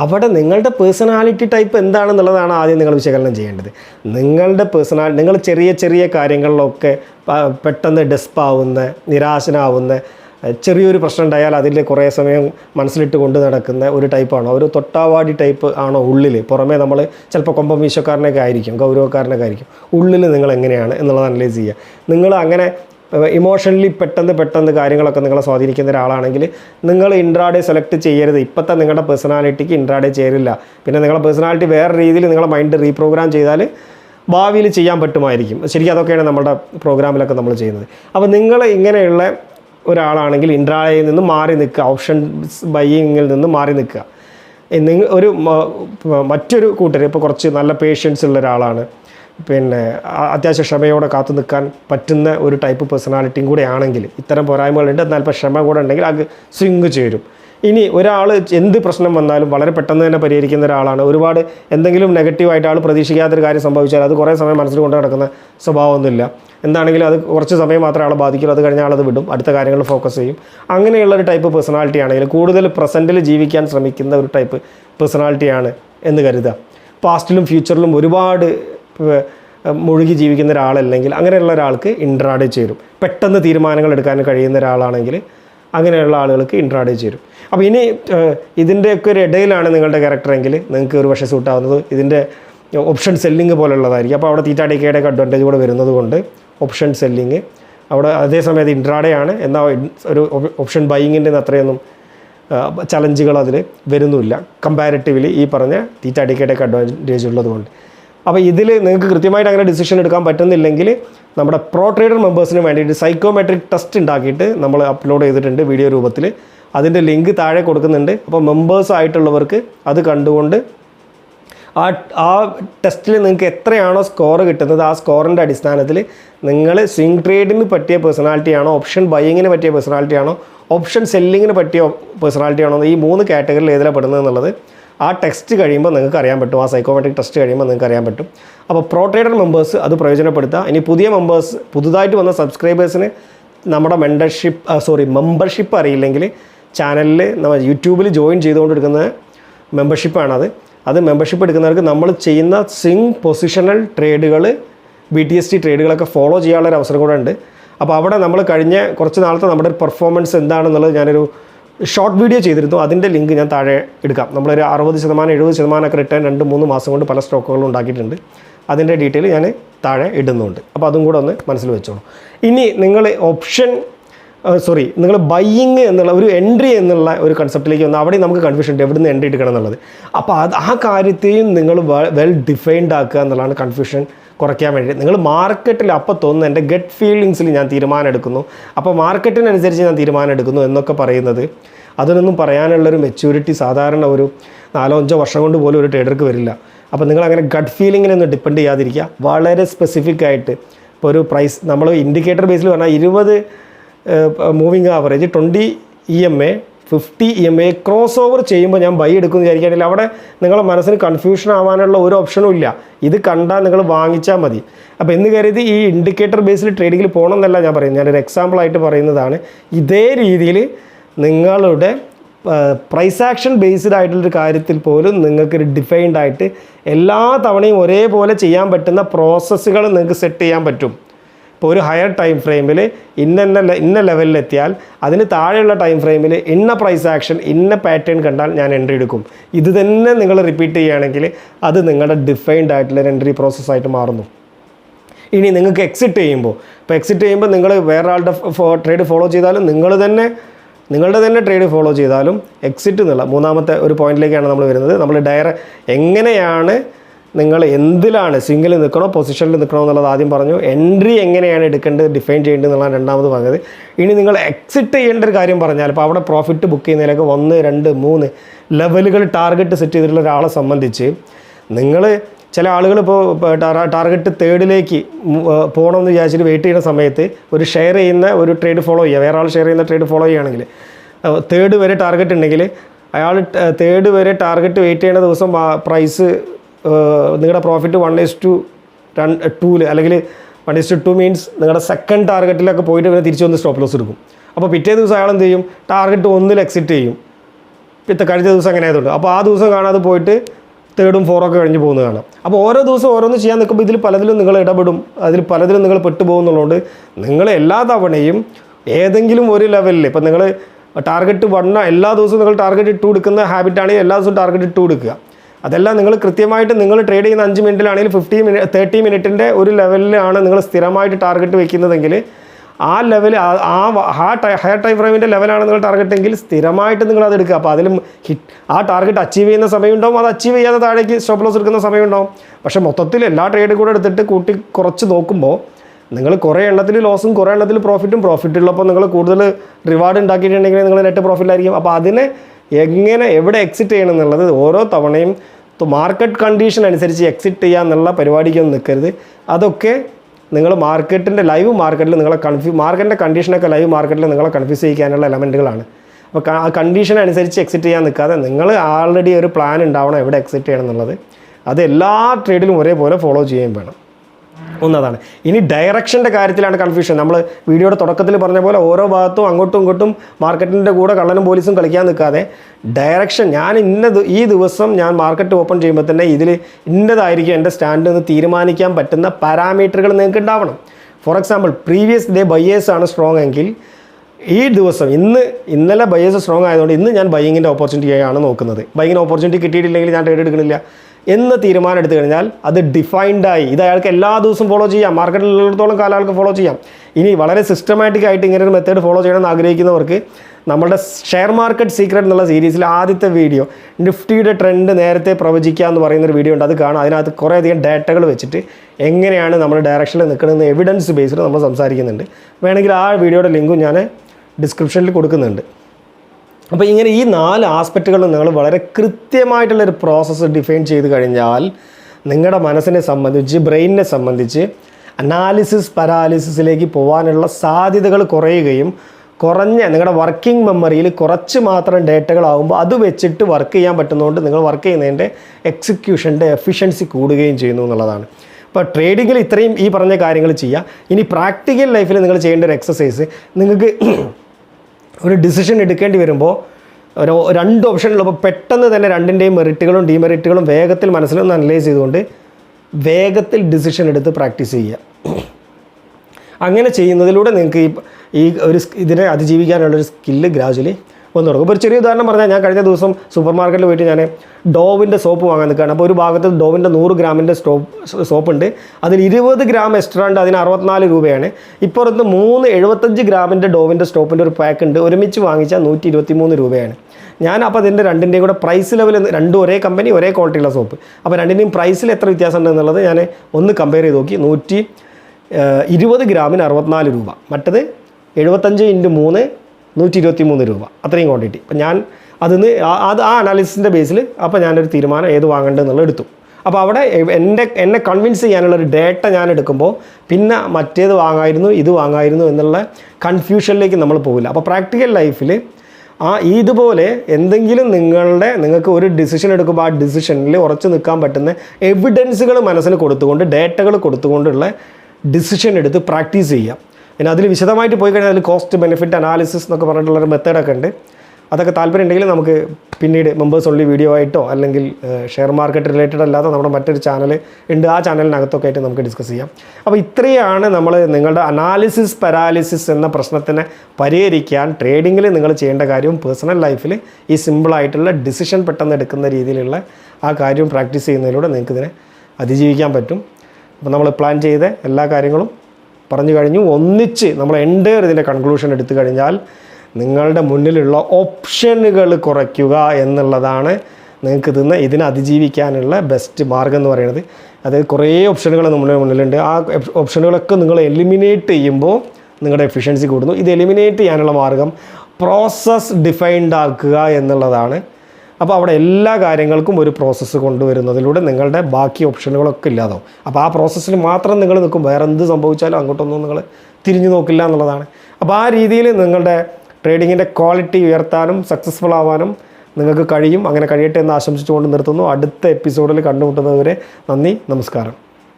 അവിടെ നിങ്ങളുടെ പേഴ്സണാലിറ്റി ടൈപ്പ് എന്താണെന്നുള്ളതാണ് ആദ്യം നിങ്ങൾ വിശകലനം ചെയ്യേണ്ടത്. നിങ്ങളുടെ പേഴ്സണാലിറ്റി നിങ്ങൾ ചെറിയ ചെറിയ കാര്യങ്ങളിലൊക്കെ പെട്ടെന്ന് ഡെസ്പാവുന്ന നിരാശനാവുന്ന ചെറിയൊരു പ്രശ്നം ഉണ്ടായാൽ അതിൽ കുറേ സമയം മനസ്സിലിട്ട് കൊണ്ട് നടക്കുന്ന ഒരു ടൈപ്പാണോ ഒരു തൊട്ടാവാടി ടൈപ്പ് ആണോ ഉള്ളിൽ പുറമേ നമ്മൾ ചിലപ്പോൾ കൊമ്പം വീശക്കാരനൊക്കെ ആയിരിക്കും ഗൗരവക്കാരനൊക്കെ ആയിരിക്കും. ഉള്ളിൽ നിങ്ങൾ എങ്ങനെയാണ് എന്നുള്ളത് അനലൈസ് ചെയ്യുക. നിങ്ങൾ അങ്ങനെ ഇമോഷണലി പെട്ടെന്ന് പെട്ടെന്ന് കാര്യങ്ങളൊക്കെ നിങ്ങളെ സ്വാധീനിക്കുന്ന ഒരാളാണെങ്കിൽ നിങ്ങൾ ഇൻട്രാഡേ സെലക്ട് ചെയ്യരുത്. ഇപ്പോഴത്തെ നിങ്ങളുടെ പേഴ്സണാലിറ്റിക്ക് ഇൻട്രാഡേ ചേരില്ല. പിന്നെ നിങ്ങളുടെ പേഴ്സണാലിറ്റി വേറെ രീതിയിൽ നിങ്ങളുടെ മൈൻഡ് റീപ്രോഗ്രാം ചെയ്താൽ ഭാവിയിൽ ചെയ്യാൻ പറ്റുമായിരിക്കും. ശരിക്കും അതൊക്കെയാണ് നമ്മുടെ പ്രോഗ്രാമിലൊക്കെ നമ്മൾ ചെയ്യുന്നത്. അപ്പോൾ നിങ്ങൾ ഇങ്ങനെയുള്ള ഒരാളാണെങ്കിൽ ഇൻട്രാഡയിൽ നിന്ന് മാറി നിൽക്കുക. ഓപ്ഷൻ ബൈയിങ്ങിൽ നിന്ന് മാറി നിൽക്കുക. നിങ്ങൾ ഒരു മറ്റൊരു കൂട്ടർ ഇപ്പോൾ കുറച്ച് നല്ല പേഷ്യൻസ് ഉള്ള ഒരാളാണ്. പിന്നെ അത്യാവശ്യം ക്ഷമയോടെ കാത്തു നിൽക്കാൻ പറ്റുന്ന ഒരു ടൈപ്പ് പേഴ്സണാലിറ്റിയും കൂടെ ആണെങ്കിൽ ഇത്തരം പോരായ്മകളുണ്ട്. എന്നാൽ ഇപ്പോൾ ക്ഷമ കൂടെ ഉണ്ടെങ്കിൽ അത് സ്വിങ് ചേരും ഇനി ഒരാൾ എന്ത് പ്രശ്നം വന്നാലും വളരെ പെട്ടെന്ന് തന്നെ പരിഹരിക്കുന്ന ഒരാളാണ്. ഒരുപാട് എന്തെങ്കിലും നെഗറ്റീവായിട്ട് ആൾ പ്രതീക്ഷിക്കാത്തൊരു കാര്യം സംഭവിച്ചാൽ അത് കുറേ സമയം മനസ്സിൽ കൊണ്ട് നടക്കുന്ന സ്വഭാവമൊന്നുമില്ല. എന്താണെങ്കിലും അത് കുറച്ച് സമയം മാത്രമേ ആളെ ബാധിക്കുള്ളൂ. അത് കഴിഞ്ഞാൽ അത് വിടും. അടുത്ത കാര്യങ്ങൾ ഫോക്കസ് ചെയ്യും. അങ്ങനെയുള്ള ഒരു ടൈപ്പ് പേഴ്സണാലിറ്റി ആണെങ്കിൽ കൂടുതൽ പ്രസന്റിൽ ജീവിക്കാൻ ശ്രമിക്കുന്ന ഒരു ടൈപ്പ് പേഴ്സണാലിറ്റിയാണ് എന്ന് കരുതുക. പാസ്റ്റിലും ഫ്യൂച്ചറിലും ഒരുപാട് മുഴുകി ജീവിക്കുന്ന ഒരാളല്ലെങ്കിൽ അങ്ങനെയുള്ള ഒരാൾക്ക് ഇൻട്രാഡേ ചേരും. പെട്ടെന്ന് തീരുമാനങ്ങൾ എടുക്കാൻ കഴിയുന്ന ഒരാളാണെങ്കിൽ അങ്ങനെയുള്ള ആളുകൾക്ക് ഇൻട്രാഡേ ചേരും. അപ്പോൾ ഇനി ഇതിന്റെയൊക്കെ ഒരു ഇടയിലാണ് നിങ്ങളുടെ ക്യാരക്ടറെങ്കിൽ നിങ്ങൾക്ക് ഒരു പക്ഷേ സൂട്ടാവുന്നത് ഇതിന്റെ ഓപ്ഷൻ സെല്ലിങ് പോലുള്ളതായിരിക്കും. അപ്പോൾ അവിടെ തീറ്റ ഡിക്കയുടെ അഡ്വാന്റേജ് കൂടെ വരുന്നത് കൊണ്ട് ഓപ്ഷൻ സെല്ലിങ് അവിടെ അതേസമയത്ത് ഇൻട്രാഡേ ആണ്. എന്നാൽ ഒരു ഓപ്ഷൻ ബൈയിങ്ങിന്റെ അത്രയൊന്നും ചലഞ്ചുകൾ അതിൽ വരുന്നില്ല കമ്പാരിറ്റീവ്ലി ഈ പറഞ്ഞ തീറ്റ ഡിക്കയുടെ അഡ്വാന്റേജ് ഉള്ളതുകൊണ്ട് അപ്പോൾ ഇതിൽ നിങ്ങൾക്ക് കൃത്യമായിട്ട് അങ്ങനെ ഡിസിഷൻ എടുക്കാൻ പറ്റുന്നില്ലെങ്കിൽ നമ്മുടെ പ്രോ ട്രേഡർ മെമ്പേഴ്സിന് വേണ്ടിയിട്ട് സൈക്കോമെട്രിക് ടെസ്റ്റ് ഉണ്ടാക്കിയിട്ട് നമ്മൾ അപ്ലോഡ് ചെയ്തിട്ടുണ്ട് വീഡിയോ രൂപത്തിൽ. അതിന്റെ ലിങ്ക് താഴെ കൊടുക്കുന്നുണ്ട്. അപ്പോൾ മെമ്പേഴ്സ് ആയിട്ടുള്ളവർക്ക് അത് കണ്ടുകൊണ്ട് ആ ആ ടെസ്റ്റിൽ നിങ്ങൾക്ക് എത്രയാണോ സ്കോർ കിട്ടുന്നത് ആ സ്കോറിന്റെ അടിസ്ഥാനത്തിൽ നിങ്ങൾ സ്വിംഗ് ട്രേഡിന് പറ്റിയ പേഴ്സണാലിറ്റി ആണോ ഓപ്ഷൻ ബൈയിങ്ങിന് പറ്റിയ പേഴ്സണാലിറ്റി ആണോ ഓപ്ഷൻ സെല്ലിങ്ങിന് പറ്റിയ പേഴ്സണാലിറ്റി ആണോ ഈ മൂന്ന് കാറ്റഗറിയിൽ ഏതിലാണ് പെടുന്നത് എന്നുള്ളത് ആ ടെസ്റ്റ് കഴിയുമ്പോൾ നിങ്ങൾക്ക് അറിയാൻ പറ്റും ആ സൈക്കോമെട്രിക് ടെസ്റ്റ് കഴിയുമ്പോൾ നിങ്ങൾക്ക് അറിയാൻ പറ്റും. അപ്പോൾ പ്രോ ട്രേഡർ മെമ്പേഴ്സ് അത് പ്രയോജനപ്പെടുത്തുക. ഇനി പുതിയ മെമ്പേഴ്സ് പുതുതായിട്ട് വന്ന സബ്സ്ക്രൈബേഴ്സിന് നമ്മുടെ മെൻഡർഷിപ്പ് സോറി മെമ്പർഷിപ്പ് അറിയില്ലെങ്കിൽ ചാനലിൽ നമ്മൾ യൂട്യൂബിൽ ജോയിൻ ചെയ്തുകൊണ്ടിരിക്കുന്ന മെമ്പർഷിപ്പാണത് അത് മെമ്പർഷിപ്പ് എടുക്കുന്നവർക്ക് നമ്മൾ ചെയ്യുന്ന സിങ് പൊസിഷണൽ ട്രേഡുകൾ ബി ടി എസ് ടി ട്രേഡുകളൊക്കെ ഫോളോ ചെയ്യാനുള്ള ഒരു അവസരം കൂടെ ഉണ്ട്. അപ്പോൾ അവിടെ നമ്മൾ കഴിഞ്ഞ കുറച്ച് നാളത്തെ നമ്മുടെ പെർഫോമൻസ് എന്താണെന്നുള്ളത് ഞാനൊരു ഷോർട്ട് വീഡിയോ ചെയ്തിരുന്നു. അതിന്റെ ലിങ്ക് ഞാൻ താഴെ എടുക്കാം. നമ്മളൊരു അറുപത് ശതമാനം എഴുപത് ശതമാനമൊക്കെ റിട്ടേൺ രണ്ട് മൂന്ന് മാസം കൊണ്ട് പല സ്റ്റോക്കുകളും ഉണ്ടാക്കിയിട്ടുണ്ട്. അതിന്റെ ഡീറ്റെയിൽ ഞാൻ താഴെ ഇടുന്നുണ്ട്. അപ്പോൾ അതും കൂടെ ഒന്ന് മനസ്സിൽ വെച്ചോളൂ. ഇനി നിങ്ങൾ ഓപ്ഷൻ സോറി നിങ്ങൾ ബൈയിങ് എന്നുള്ള ഒരു എൻട്രി എന്നുള്ള ഒരു കൺസെപ്റ്റിലേക്ക് വന്നാൽ അവിടെ നമുക്ക് കൺഫ്യൂഷൻ ഉണ്ട് എവിടുന്ന് എൻട്രി എടുക്കണം എന്നുള്ളത്. അപ്പോൾ അത് ആ കാര്യത്തെയും നിങ്ങൾ വെൽ ഡിഫൈൻഡ് ആക്കുക എന്നുള്ളതാണ് കൺഫ്യൂഷൻ കുറയ്ക്കാൻ വേണ്ടി നിങ്ങൾ മാർക്കറ്റിൽ അപ്പോൾ തോന്നുന്നു എന്റെ ഗട്ട് ഫീലിങ്സിൽ ഞാൻ തീരുമാനം എടുക്കുന്നു. അപ്പോൾ മാർക്കറ്റിനനുസരിച്ച് ഞാൻ തീരുമാനം എടുക്കുന്നു എന്നൊക്കെ പറയുന്നത് അതിനൊന്നും പറയാനുള്ളൊരു മെച്യൂരിറ്റി സാധാരണ ഒരു നാലോ അഞ്ചോ വർഷം കൊണ്ട് പോലും ഒരു ട്രേഡർക്ക് വരില്ല. അപ്പോൾ നിങ്ങൾ അങ്ങനെ ഗട്ട് ഫീലിങ്ങിനൊന്നും ഡിപ്പെൻഡ് ചെയ്യാതിരിക്കുക. വളരെ സ്പെസിഫിക് ആയിട്ട് ഇപ്പോൾ ഒരു പ്രൈസ് നമ്മൾ ഇൻഡിക്കേറ്റർ ബേസിൽ പറഞ്ഞാൽ ഇരുപത് moving average twenty E M A fifty E M A cross over ചെയ്യുമ്പോൾ ഞാൻ ബൈ എടുക്കുമെന്ന് വിചാരിക്കുകയാണെങ്കിൽ അവിടെ നിങ്ങളെ മനസ്സിന് കൺഫ്യൂഷൻ ആവാനുള്ള ഒരു ഓപ്ഷനും ഇല്ല. ഇത് കണ്ടാൽ നിങ്ങൾ വാങ്ങിച്ചാൽ മതി. അപ്പോൾ എന്ന് കരുതി ഈ ഇൻഡിക്കേറ്റർ ബേസിൽ ട്രേഡിങ്ങിൽ പോകണം എന്നല്ല ഞാൻ പറയുന്നത്. ഞാനൊരു എക്സാമ്പിളായിട്ട് പറയുന്നതാണ്. ഇതേ രീതിയിൽ നിങ്ങളുടെ പ്രൈസ് ആക്ഷൻ ബേസ്ഡ് ആയിട്ടുള്ളൊരു കാര്യത്തിൽ പോലും നിങ്ങൾക്കൊരു ഡിഫൈൻഡ് ആയിട്ട് എല്ലാ തവണയും ഒരേപോലെ ചെയ്യാൻ പറ്റുന്ന പ്രോസസ്സുകൾ നിങ്ങൾക്ക് സെറ്റ് ചെയ്യാൻ പറ്റും. ഇപ്പോൾ ഒരു ഹയർ ടൈം ഫ്രെയിമിൽ ഇന്ന ഇന്ന ലെവലിലെത്തിയാൽ അതിന് താഴെയുള്ള ടൈം ഫ്രെയിമിൽ ഇന്ന പ്രൈസ് ആക്ഷൻ ഇന്ന പാറ്റേൺ കണ്ടാൽ ഞാൻ എൻട്രി എടുക്കും. ഇത് തന്നെ നിങ്ങൾ റിപ്പീറ്റ് ചെയ്യുകയാണെങ്കിൽ അത് നിങ്ങളുടെ ഡിഫൈൻഡ് ആയിട്ടുള്ള എൻട്രി പ്രോസസ്സായിട്ട് മാറുന്നു. ഇനി നിങ്ങൾക്ക് എക്സിറ്റ് ചെയ്യുമ്പോൾ ഇപ്പോൾ എക്സിറ്റ് ചെയ്യുമ്പോൾ നിങ്ങൾ വേറൊരാളുടെ ട്രേഡ് ഫോളോ ചെയ്താലും നിങ്ങൾ തന്നെ നിങ്ങളുടെ തന്നെ ട്രേഡ് ഫോളോ ചെയ്താലും എക്സിറ്റ് എന്നുള്ള മൂന്നാമത്തെ ഒരു പോയിന്റിലേക്കാണ് നമ്മൾ വരുന്നത്. നമ്മൾ ഡയറ എങ്ങനെയാണ് നിങ്ങൾ എന്തിലാണ് സിംഗിൾ നിൽക്കണോ പൊസിഷനിൽ നിൽക്കണോ എന്നുള്ളത് ആദ്യം പറഞ്ഞു. എൻട്രി എങ്ങനെയാണ് എടുക്കേണ്ടത് ഡിഫൈൻ ചെയ്യേണ്ടത് എന്നുള്ളതാണ് രണ്ടാമത് പറഞ്ഞത്. ഇനി നിങ്ങൾ എക്സിറ്റ് ചെയ്യേണ്ട ഒരു കാര്യം പറഞ്ഞാൽ അപ്പോൾ അവിടെ പ്രോഫിറ്റ് ബുക്ക് ചെയ്യുന്നതിലൊക്കെ ഒന്ന് രണ്ട് മൂന്ന് ലെവലുകൾ ടാർഗറ്റ് സെറ്റ് ചെയ്തിട്ടുള്ള ഒരാളെ സംബന്ധിച്ച് നിങ്ങൾ ചില ആളുകൾ ഇപ്പോൾ ടാർഗറ്റ് തേർഡിലേക്ക് പോകണമെന്ന് വിചാരിച്ചിട്ട് വെയിറ്റ് ചെയ്യുന്ന സമയത്ത് ഒരു ഷെയർ ചെയ്യുന്ന ഒരു ട്രേഡ് ഫോളോ ചെയ്യുക. വേറെ ആൾ ഷെയർ ചെയ്യുന്ന ട്രേഡ് ഫോളോ ചെയ്യുകയാണെങ്കിൽ തേർഡ് വരെ ടാർഗറ്റ് ഉണ്ടെങ്കിൽ അയാൾ തേർഡ് വരെ ടാർഗറ്റ് വെയിറ്റ് ചെയ്യുന്ന ദിവസം പ്രൈസ് നിങ്ങളുടെ പ്രോഫിറ്റ് വൺ ഇസ് ടു രൺ ടൂൽ അല്ലെങ്കിൽ one is to two means നിങ്ങളുടെ സെക്കൻഡ് ടാർഗറ്റിലൊക്കെ പോയിട്ട് പിന്നെ തിരിച്ച് വന്ന് സ്റ്റോപ്പ് ലോസ് എടുക്കും. അപ്പോൾ പിറ്റേ ദിവസം അയാൾ എന്ത് ചെയ്യും? ടാർഗറ്റ് ഒന്നിൽ എക്സിറ്റ് ചെയ്യും. പിറ്റേ കഴിഞ്ഞ ദിവസം അങ്ങനെ ആയതുകൊണ്ട്. അപ്പോൾ ആ ദിവസം കാണാതെ പോയിട്ട് തേർഡും ഫോറൊക്കെ കഴിഞ്ഞ് പോകുന്നത് കാണാം. അപ്പോൾ ഓരോ ദിവസം ഓരോന്ന് ചെയ്യാൻ നിൽക്കുമ്പോൾ ഇതിൽ പലതിലും നിങ്ങൾ ഇടപെടും. അതിൽ പലതിലും നിങ്ങൾ പെട്ടുപോകുന്നുള്ളതുകൊണ്ട് നിങ്ങൾ എല്ലാ തവണയും ഏതെങ്കിലും ഒരു ലെവലിൽ ഇപ്പം നിങ്ങൾ ടാർഗറ്റ് വണ്ണ എല്ലാ ദിവസവും നിങ്ങൾ ടാർഗറ്റ് ഇട്ട് കൊടുക്കുന്ന ഹാബിറ്റാണെങ്കിൽ എല്ലാ ദിവസവും ടാർഗറ്റ് ഇട്ട് കൊടുക്കുക. അതെല്ലാം നിങ്ങൾ കൃത്യമായിട്ട് നിങ്ങൾ ട്രേഡ് ചെയ്യുന്ന അഞ്ച് മിനിറ്റിലാണെങ്കിൽ ഫിഫ്റ്റി മിനിറ്റ് തേർട്ടി മിനിറ്റിന്റെ ഒരു ലെവലിലാണ് നിങ്ങൾ സ്ഥിരമായിട്ട് ടാർഗറ്റ് വെക്കുന്നതെങ്കിൽ ആ ലെവൽ ആ ആ ഹയർ ടൈം ഫ്രെയിമിന്റെ ലെവലാണ് നിങ്ങൾ ടാർഗറ്റ് എങ്കിൽ സ്ഥിരമായിട്ട് നിങ്ങൾ അത് എടുക്കുക. അപ്പോൾ അതിലും ഹിറ്റ് ആ ടാർഗറ്റ് അച്ചീവ് ചെയ്യുന്ന സമയമുണ്ടാവും അത് അച്ചീവ് ചെയ്യാതെ താഴേക്ക് സ്റ്റോപ്പ് ലോസ് എടുക്കുന്ന സമയമുണ്ടാവും. പക്ഷേ മൊത്തത്തിൽ എല്ലാ ട്രേഡും കൂടെ എടുത്തിട്ട് കൂട്ടി കുറച്ച് നോക്കുമ്പോൾ നിങ്ങൾ കുറേ എണ്ണത്തിൽ ലോസും കുറേ എണ്ണത്തിൽ പ്രോഫിറ്റും പ്രോഫിറ്റ് ഉള്ളപ്പോൾ നിങ്ങൾ കൂടുതൽ റിവാർഡ് ഉണ്ടാക്കിയിട്ടുണ്ടെങ്കിൽ നിങ്ങൾ നെറ്റ് പ്രോഫിറ്റിലായിരിക്കും അപ്പോൾ അതിനെ എങ്ങനെ എവിടെ എക്സിറ്റ് ചെയ്യണം എന്നുള്ളത് ഓരോ തവണയും മാർക്കറ്റ് കണ്ടീഷൻ അനുസരിച്ച് എക്സിറ്റ് ചെയ്യുക എന്നുള്ള പരിപാടിക്കൊന്നും നിൽക്കരുത്. അതൊക്കെ നിങ്ങൾ മാർക്കറ്റിന്റെ ലൈവ് മാർക്കറ്റിൽ നിങ്ങളെ കൺഫ്യൂ മാർക്കറ്റിന്റെ കണ്ടീഷനൊക്കെ ലൈവ് മാർക്കറ്റിൽ നിങ്ങളെ കൺഫ്യൂസ് ചെയ്യാനുള്ള എലമെന്റുകളാണ് അപ്പോൾ ആ കണ്ടീഷൻ അനുസരിച്ച് എക്സിറ്റ് ചെയ്യാൻ നിൽക്കാതെ നിങ്ങൾ ആൾറെഡി ഒരു പ്ലാൻ ഉണ്ടാവണം എവിടെ എക്സിറ്റ് ചെയ്യണം എന്നുള്ളത്. അത് എല്ലാ ട്രേഡിലും ഒരേപോലെ ഫോളോ ചെയ്യുകയും വേണം. ഒന്നതാണ് ഇനി ഡയറക്ഷന്റെ കാര്യത്തിലാണ് കൺഫ്യൂഷൻ നമ്മൾ വീഡിയോയുടെ തുടക്കത്തിൽ പറഞ്ഞ പോലെ ഓരോ ഭാഗത്തും അങ്ങോട്ടും ഇങ്ങോട്ടും മാർക്കറ്റിന്റെ കൂടെ കള്ളനും പോലീസും കളിക്കാൻ നിൽക്കാതെ ഡയറക്ഷൻ ഞാൻ ഇന്ന ഈ ദിവസം ഞാൻ മാർക്കറ്റ് ഓപ്പൺ ചെയ്യുമ്പോൾ തന്നെ ഇതിൽ ഇന്നതായിരിക്കും എന്റെ സ്റ്റാൻഡ് എന്ന് തീരുമാനിക്കാൻ പറ്റുന്ന പാരാമീറ്ററുകൾ നിങ്ങൾക്ക് ഉണ്ടാവണം. For example previous day buyers ആണ് സ്ട്രോങ് എങ്കിൽ ഈ ദിവസം ഇന്ന് ഇന്നലെ ബയേഴ്സ് സ്ട്രോങ് ആയതുകൊണ്ട് ഇന്ന് ഞാൻ ബൈയിങ്ങിന്റെ ഓപ്പർച്യൂണിറ്റിയാണ് നോക്കുന്നത്. ബൈയിങ്ങിന് ഓപ്പർച്യൂണിറ്റി കിട്ടിയിട്ടില്ലെങ്കിൽ ഞാൻ ട്രേഡ് എടുക്കണില്ല. എന്ന് തീരുമാനം എടുത്തു കഴിഞ്ഞാൽ അത് ഡിഫൈൻഡായി ഇത് അയാൾക്ക് എല്ലാ ദിവസവും ഫോളോ ചെയ്യാം. മാർക്കറ്റിലുള്ളിടത്തോളം കാലം ആൾക്ക് ഫോളോ ചെയ്യാം. ഇനി വളരെ സിസ്റ്റമാറ്റിക് ആയിട്ട് ഇങ്ങനെ ഒരു മെത്തേഡ് ഫോളോ ചെയ്യണമെന്ന് ആഗ്രഹിക്കുന്നവർക്ക് നമ്മുടെ ഷെയർ മാർക്കറ്റ് സീക്രട്ട് എന്നുള്ള സീരീസിലെ ആദ്യത്തെ വീഡിയോ നിഫ്റ്റിയുടെ ട്രെൻഡ് നേരത്തെ പ്രവചിക്കുക എന്ന് പറയുന്ന ഒരു വീഡിയോ ഉണ്ട്. അത് കാണാം. അതിനകത്ത് കുറേയധികം ഡാറ്റകൾ വെച്ചിട്ട് എങ്ങനെയാണ് നമ്മൾ ഡയറക്ഷനിൽ നിൽക്കുന്നതെന്ന് എവിഡൻസ് ബേസ്ഡ് നമ്മൾ സംസാരിക്കുന്നുണ്ട്. വേണമെങ്കിൽ ആ വീഡിയോയുടെ ലിങ്കും ഞാൻ ഡിസ്ക്രിപ്ഷനിൽ കൊടുക്കുന്നുണ്ട്. അപ്പോൾ ഇങ്ങനെ ഈ നാല് ആസ്പെക്റ്റുകളും നിങ്ങൾ വളരെ കൃത്യമായിട്ടുള്ളൊരു പ്രോസസ്സ് ഡിഫൈൻ ചെയ്ത് കഴിഞ്ഞാൽ നിങ്ങളുടെ മനസ്സിനെ സംബന്ധിച്ച് ബ്രെയിനിനെ സംബന്ധിച്ച് അനാലിസിസ് പരാലിസിസിലേക്ക് പോകാനുള്ള സാധ്യതകൾ കുറയുകയും കുറഞ്ഞ നിങ്ങളുടെ വർക്കിംഗ് മെമ്മറിയിൽ കുറച്ച് മാത്രം ഡേറ്റകളാകുമ്പോൾ അത് വെച്ചിട്ട് വർക്ക് ചെയ്യാൻ പറ്റുന്നതുകൊണ്ട് നിങ്ങൾ വർക്ക് ചെയ്യുന്നതിന്റെ എക്സിക്യൂഷന്റെ എഫിഷ്യൻസി കൂടുകയും ചെയ്യുന്നു എന്നുള്ളതാണ്. ഇപ്പോൾ ട്രേഡിങ്ങിൽ ഇത്രയും ഈ പറഞ്ഞ കാര്യങ്ങൾ ചെയ്യുക ഇനി പ്രാക്ടിക്കൽ ലൈഫിൽ നിങ്ങൾ ചെയ്യേണ്ട ഒരു എക്സസൈസ് നിങ്ങൾക്ക് ഒരു ഡിസിഷൻ എടുക്കേണ്ടി വരുമ്പോൾ ഒരു രണ്ട് ഓപ്ഷനുള്ളപ്പോൾ പെട്ടെന്ന് തന്നെ രണ്ടിന്റെയും മെറിറ്റുകളും ഡിമെറിറ്റുകളും വേഗത്തിൽ മനസ്സിലൊന്ന് അനലൈസ് ചെയ്തുകൊണ്ട് വേഗത്തിൽ ഡിസിഷൻ എടുത്ത് പ്രാക്ടീസ് ചെയ്യുക. അങ്ങനെ ചെയ്യുന്നതിലൂടെ നിങ്ങൾക്ക് ഈ ഈ ഒരു ഇതിനെ അതിജീവിക്കാനുള്ളൊരു സ്കില്ല് ഗ്രാജുവലി വന്നു തുടങ്ങും. ഇപ്പോൾ ഒരു ചെറിയ ഉദാഹരണം പറഞ്ഞാൽ ഞാൻ കഴിഞ്ഞ ദിവസം സൂപ്പർ മാർക്കറ്റിൽ പോയിട്ട് ഞാൻ ഡോവിന്റെ സോപ്പ് വാങ്ങാൻ നിൽക്കുകയാണ്. അപ്പോൾ ഒരു ഭാഗത്ത് ഡോവിന്റെ നൂറ് ഗ്രാമിന്റെ സ്റ്റോപ്പ് സോപ്പ് ഉണ്ട് അതിൽ ഇരുപത് ഗ്രാം എക്സ്ട്രാ ഉണ്ട് അതിന് അറുപത്തിനാല് രൂപയാണ്. ഇപ്പുറത്ത് മൂന്ന് എഴുപത്തഞ്ച് ഗ്രാമിന്റെ ഡോവിന്റെ സ്റ്റോപ്പിന്റെ ഒരു പാക്ക് ഉണ്ട് ഒരുമിച്ച് വാങ്ങിച്ചാൽ നൂറ്റി ഇരുപത്തി മൂന്ന് രൂപയാണ്. ഞാൻ അപ്പോൾ അതിന്റെ രണ്ടിന്റെയും കൂടെ പ്രൈസ് ലെവൽ രണ്ടും ഒരേ കമ്പനി ഒരേ ക്വാളിറ്റിയുള്ള സോപ്പ്. അപ്പോൾ രണ്ടിന്റെയും പ്രൈസിൽ എത്ര വ്യത്യാസം ഉണ്ട് എന്നുള്ളത് ഞാൻ ഒന്ന് കമ്പയർ ചെയ്ത് നോക്കി. നൂറ്റി ഇരുപത് ഗ്രാമിന് അറുപത്തിനാല് രൂപ. മറ്റത് എഴുപത്തഞ്ച് ഇന്റു മൂന്ന് നൂറ്റി ഇരുപത്തി മൂന്ന് രൂപ. അത്രയും ക്വാണ്ടിറ്റി അപ്പം ഞാൻ അതിന്ന് അത് ആ അനാലിസിന്റെ ബേസിൽ അപ്പോൾ ഞാനൊരു തീരുമാനം ഏത് വാങ്ങേണ്ടതെന്നുള്ള എടുത്തു. അപ്പോൾ അവിടെ എന്റെ എന്നെ കൺവിൻസ് ചെയ്യാനുള്ളൊരു ഡേറ്റ ഞാൻ എടുക്കുമ്പോൾ പിന്നെ മറ്റേത് വാങ്ങായിരുന്നു ഇത് വാങ്ങായിരുന്നു എന്നുള്ള കൺഫ്യൂഷനിലേക്ക് നമ്മൾ പോകില്ല അപ്പോൾ പ്രാക്ടിക്കൽ ലൈഫിൽ ആ ഇതുപോലെ എന്തെങ്കിലും നിങ്ങളുടെ നിങ്ങൾക്ക് ഒരു ഡിസിഷൻ എടുക്കുമ്പോൾ ആ ഡിസിഷനിൽ ഉറച്ചു നിൽക്കാൻ പറ്റുന്ന എവിഡൻസുകൾ മനസ്സിൽ കൊടുത്തുകൊണ്ട് ഡേറ്റകൾ കൊടുത്തുകൊണ്ടുള്ള ഡിസിഷൻ എടുത്ത് പ്രാക്ടീസ് ചെയ്യാം. പിന്നെ അതിൽ വിശദമായിട്ട് പോയി കഴിഞ്ഞാൽ അതിൽ കോസ്റ്റ് ബെനിഫിറ്റ് അനാലിസിസ് എന്നൊക്കെ പറഞ്ഞിട്ടുള്ളൊരു മെത്തേഡൊക്കെ ഉണ്ട്. അതൊക്കെ താല്പര്യം ഉണ്ടെങ്കിൽ നമുക്ക് പിന്നീട് മെമ്പേഴ്സ് ഉള്ളി വീഡിയോ ആയിട്ടോ അല്ലെങ്കിൽ ഷെയർ മാർക്കറ്റ് റിലേറ്റഡ് അല്ലാതെ നമ്മുടെ മറ്റൊരു ചാനൽ ഉണ്ട്. ആ ചാനലിനകത്തൊക്കെ ആയിട്ട് നമുക്ക് ഡിസ്കസ് ചെയ്യാം. അപ്പോൾ ഇത്രയാണ് നമ്മൾ നിങ്ങളുടെ അനാലിസിസ് പാരാലിസിസ് എന്ന പ്രശ്നത്തിനെ പരിഹരിക്കാൻ ട്രേഡിങ്ങിൽ നിങ്ങൾ ചെയ്യേണ്ട കാര്യവും പേഴ്സണൽ ലൈഫിൽ ഈ സിമ്പിളായിട്ടുള്ള ഡിസിഷൻ പെട്ടെന്ന് എടുക്കുന്ന രീതിയിലുള്ള ആ കാര്യവും പ്രാക്ടീസ് ചെയ്യുന്നതിലൂടെ നിങ്ങൾക്കിതിനെ അതിജീവിക്കാൻ പറ്റും. അപ്പോൾ നമ്മൾ പ്ലാൻ ചെയ്ത എല്ലാ കാര്യങ്ങളും പറഞ്ഞു കഴിഞ്ഞു. ഒന്നിച്ച് നമ്മൾ എന്റെ ഇതിന്റെ കൺക്ലൂഷൻ എടുത്തു കഴിഞ്ഞാൽ നിങ്ങളുടെ മുന്നിലുള്ള ഓപ്ഷനുകൾ കുറയ്ക്കുക എന്നുള്ളതാണ് നിങ്ങൾക്ക് ഇതിന്ന് ഇതിനെ അതിജീവിക്കാനുള്ള ബെസ്റ്റ് മാർഗം എന്ന് പറയുന്നത്. അതായത് കുറേ ഓപ്ഷനുകൾ നമ്മുടെ മുന്നിലുണ്ട്. ആ ഓപ്ഷനുകളൊക്കെ നിങ്ങൾ എലിമിനേറ്റ് ചെയ്യുമ്പോൾ നിങ്ങളുടെ എഫിഷ്യൻസി കൂടുന്നു. ഇത് എലിമിനേറ്റ് ചെയ്യാനുള്ള മാർഗം പ്രോസസ്സ് ഡിഫൈൻഡ് ആക്കുക എന്നുള്ളതാണ്. അപ്പോൾ അവിടെ എല്ലാ കാര്യങ്ങൾക്കും ഒരു പ്രോസസ്സ് കൊണ്ടുവരുന്നതിലൂടെ നിങ്ങളുടെ ബാക്കി ഓപ്ഷനുകളൊക്കെ ഇല്ലാതാവും. അപ്പോൾ ആ പ്രോസസ്സിൽ മാത്രം നിങ്ങൾ നിൽക്കും. വേറെ എന്ത് സംഭവിച്ചാലും അങ്ങോട്ടൊന്നും നിങ്ങൾ തിരിഞ്ഞു നോക്കില്ല എന്നുള്ളതാണ്. അപ്പോൾ ആ രീതിയിൽ നിങ്ങളുടെ ട്രേഡിങ്ങിന്റെ ക്വാളിറ്റി ഉയർത്താനും സക്സസ്ഫുൾ ആവാനും നിങ്ങൾക്ക് കഴിയും. അങ്ങനെ കഴിയട്ടെ എന്ന് ആശംസിച്ചുകൊണ്ട് നിർത്തുന്നു. അടുത്ത എപ്പിസോഡിൽ കണ്ടുമുട്ടുന്നതുവരെ നന്ദി നമസ്കാരം.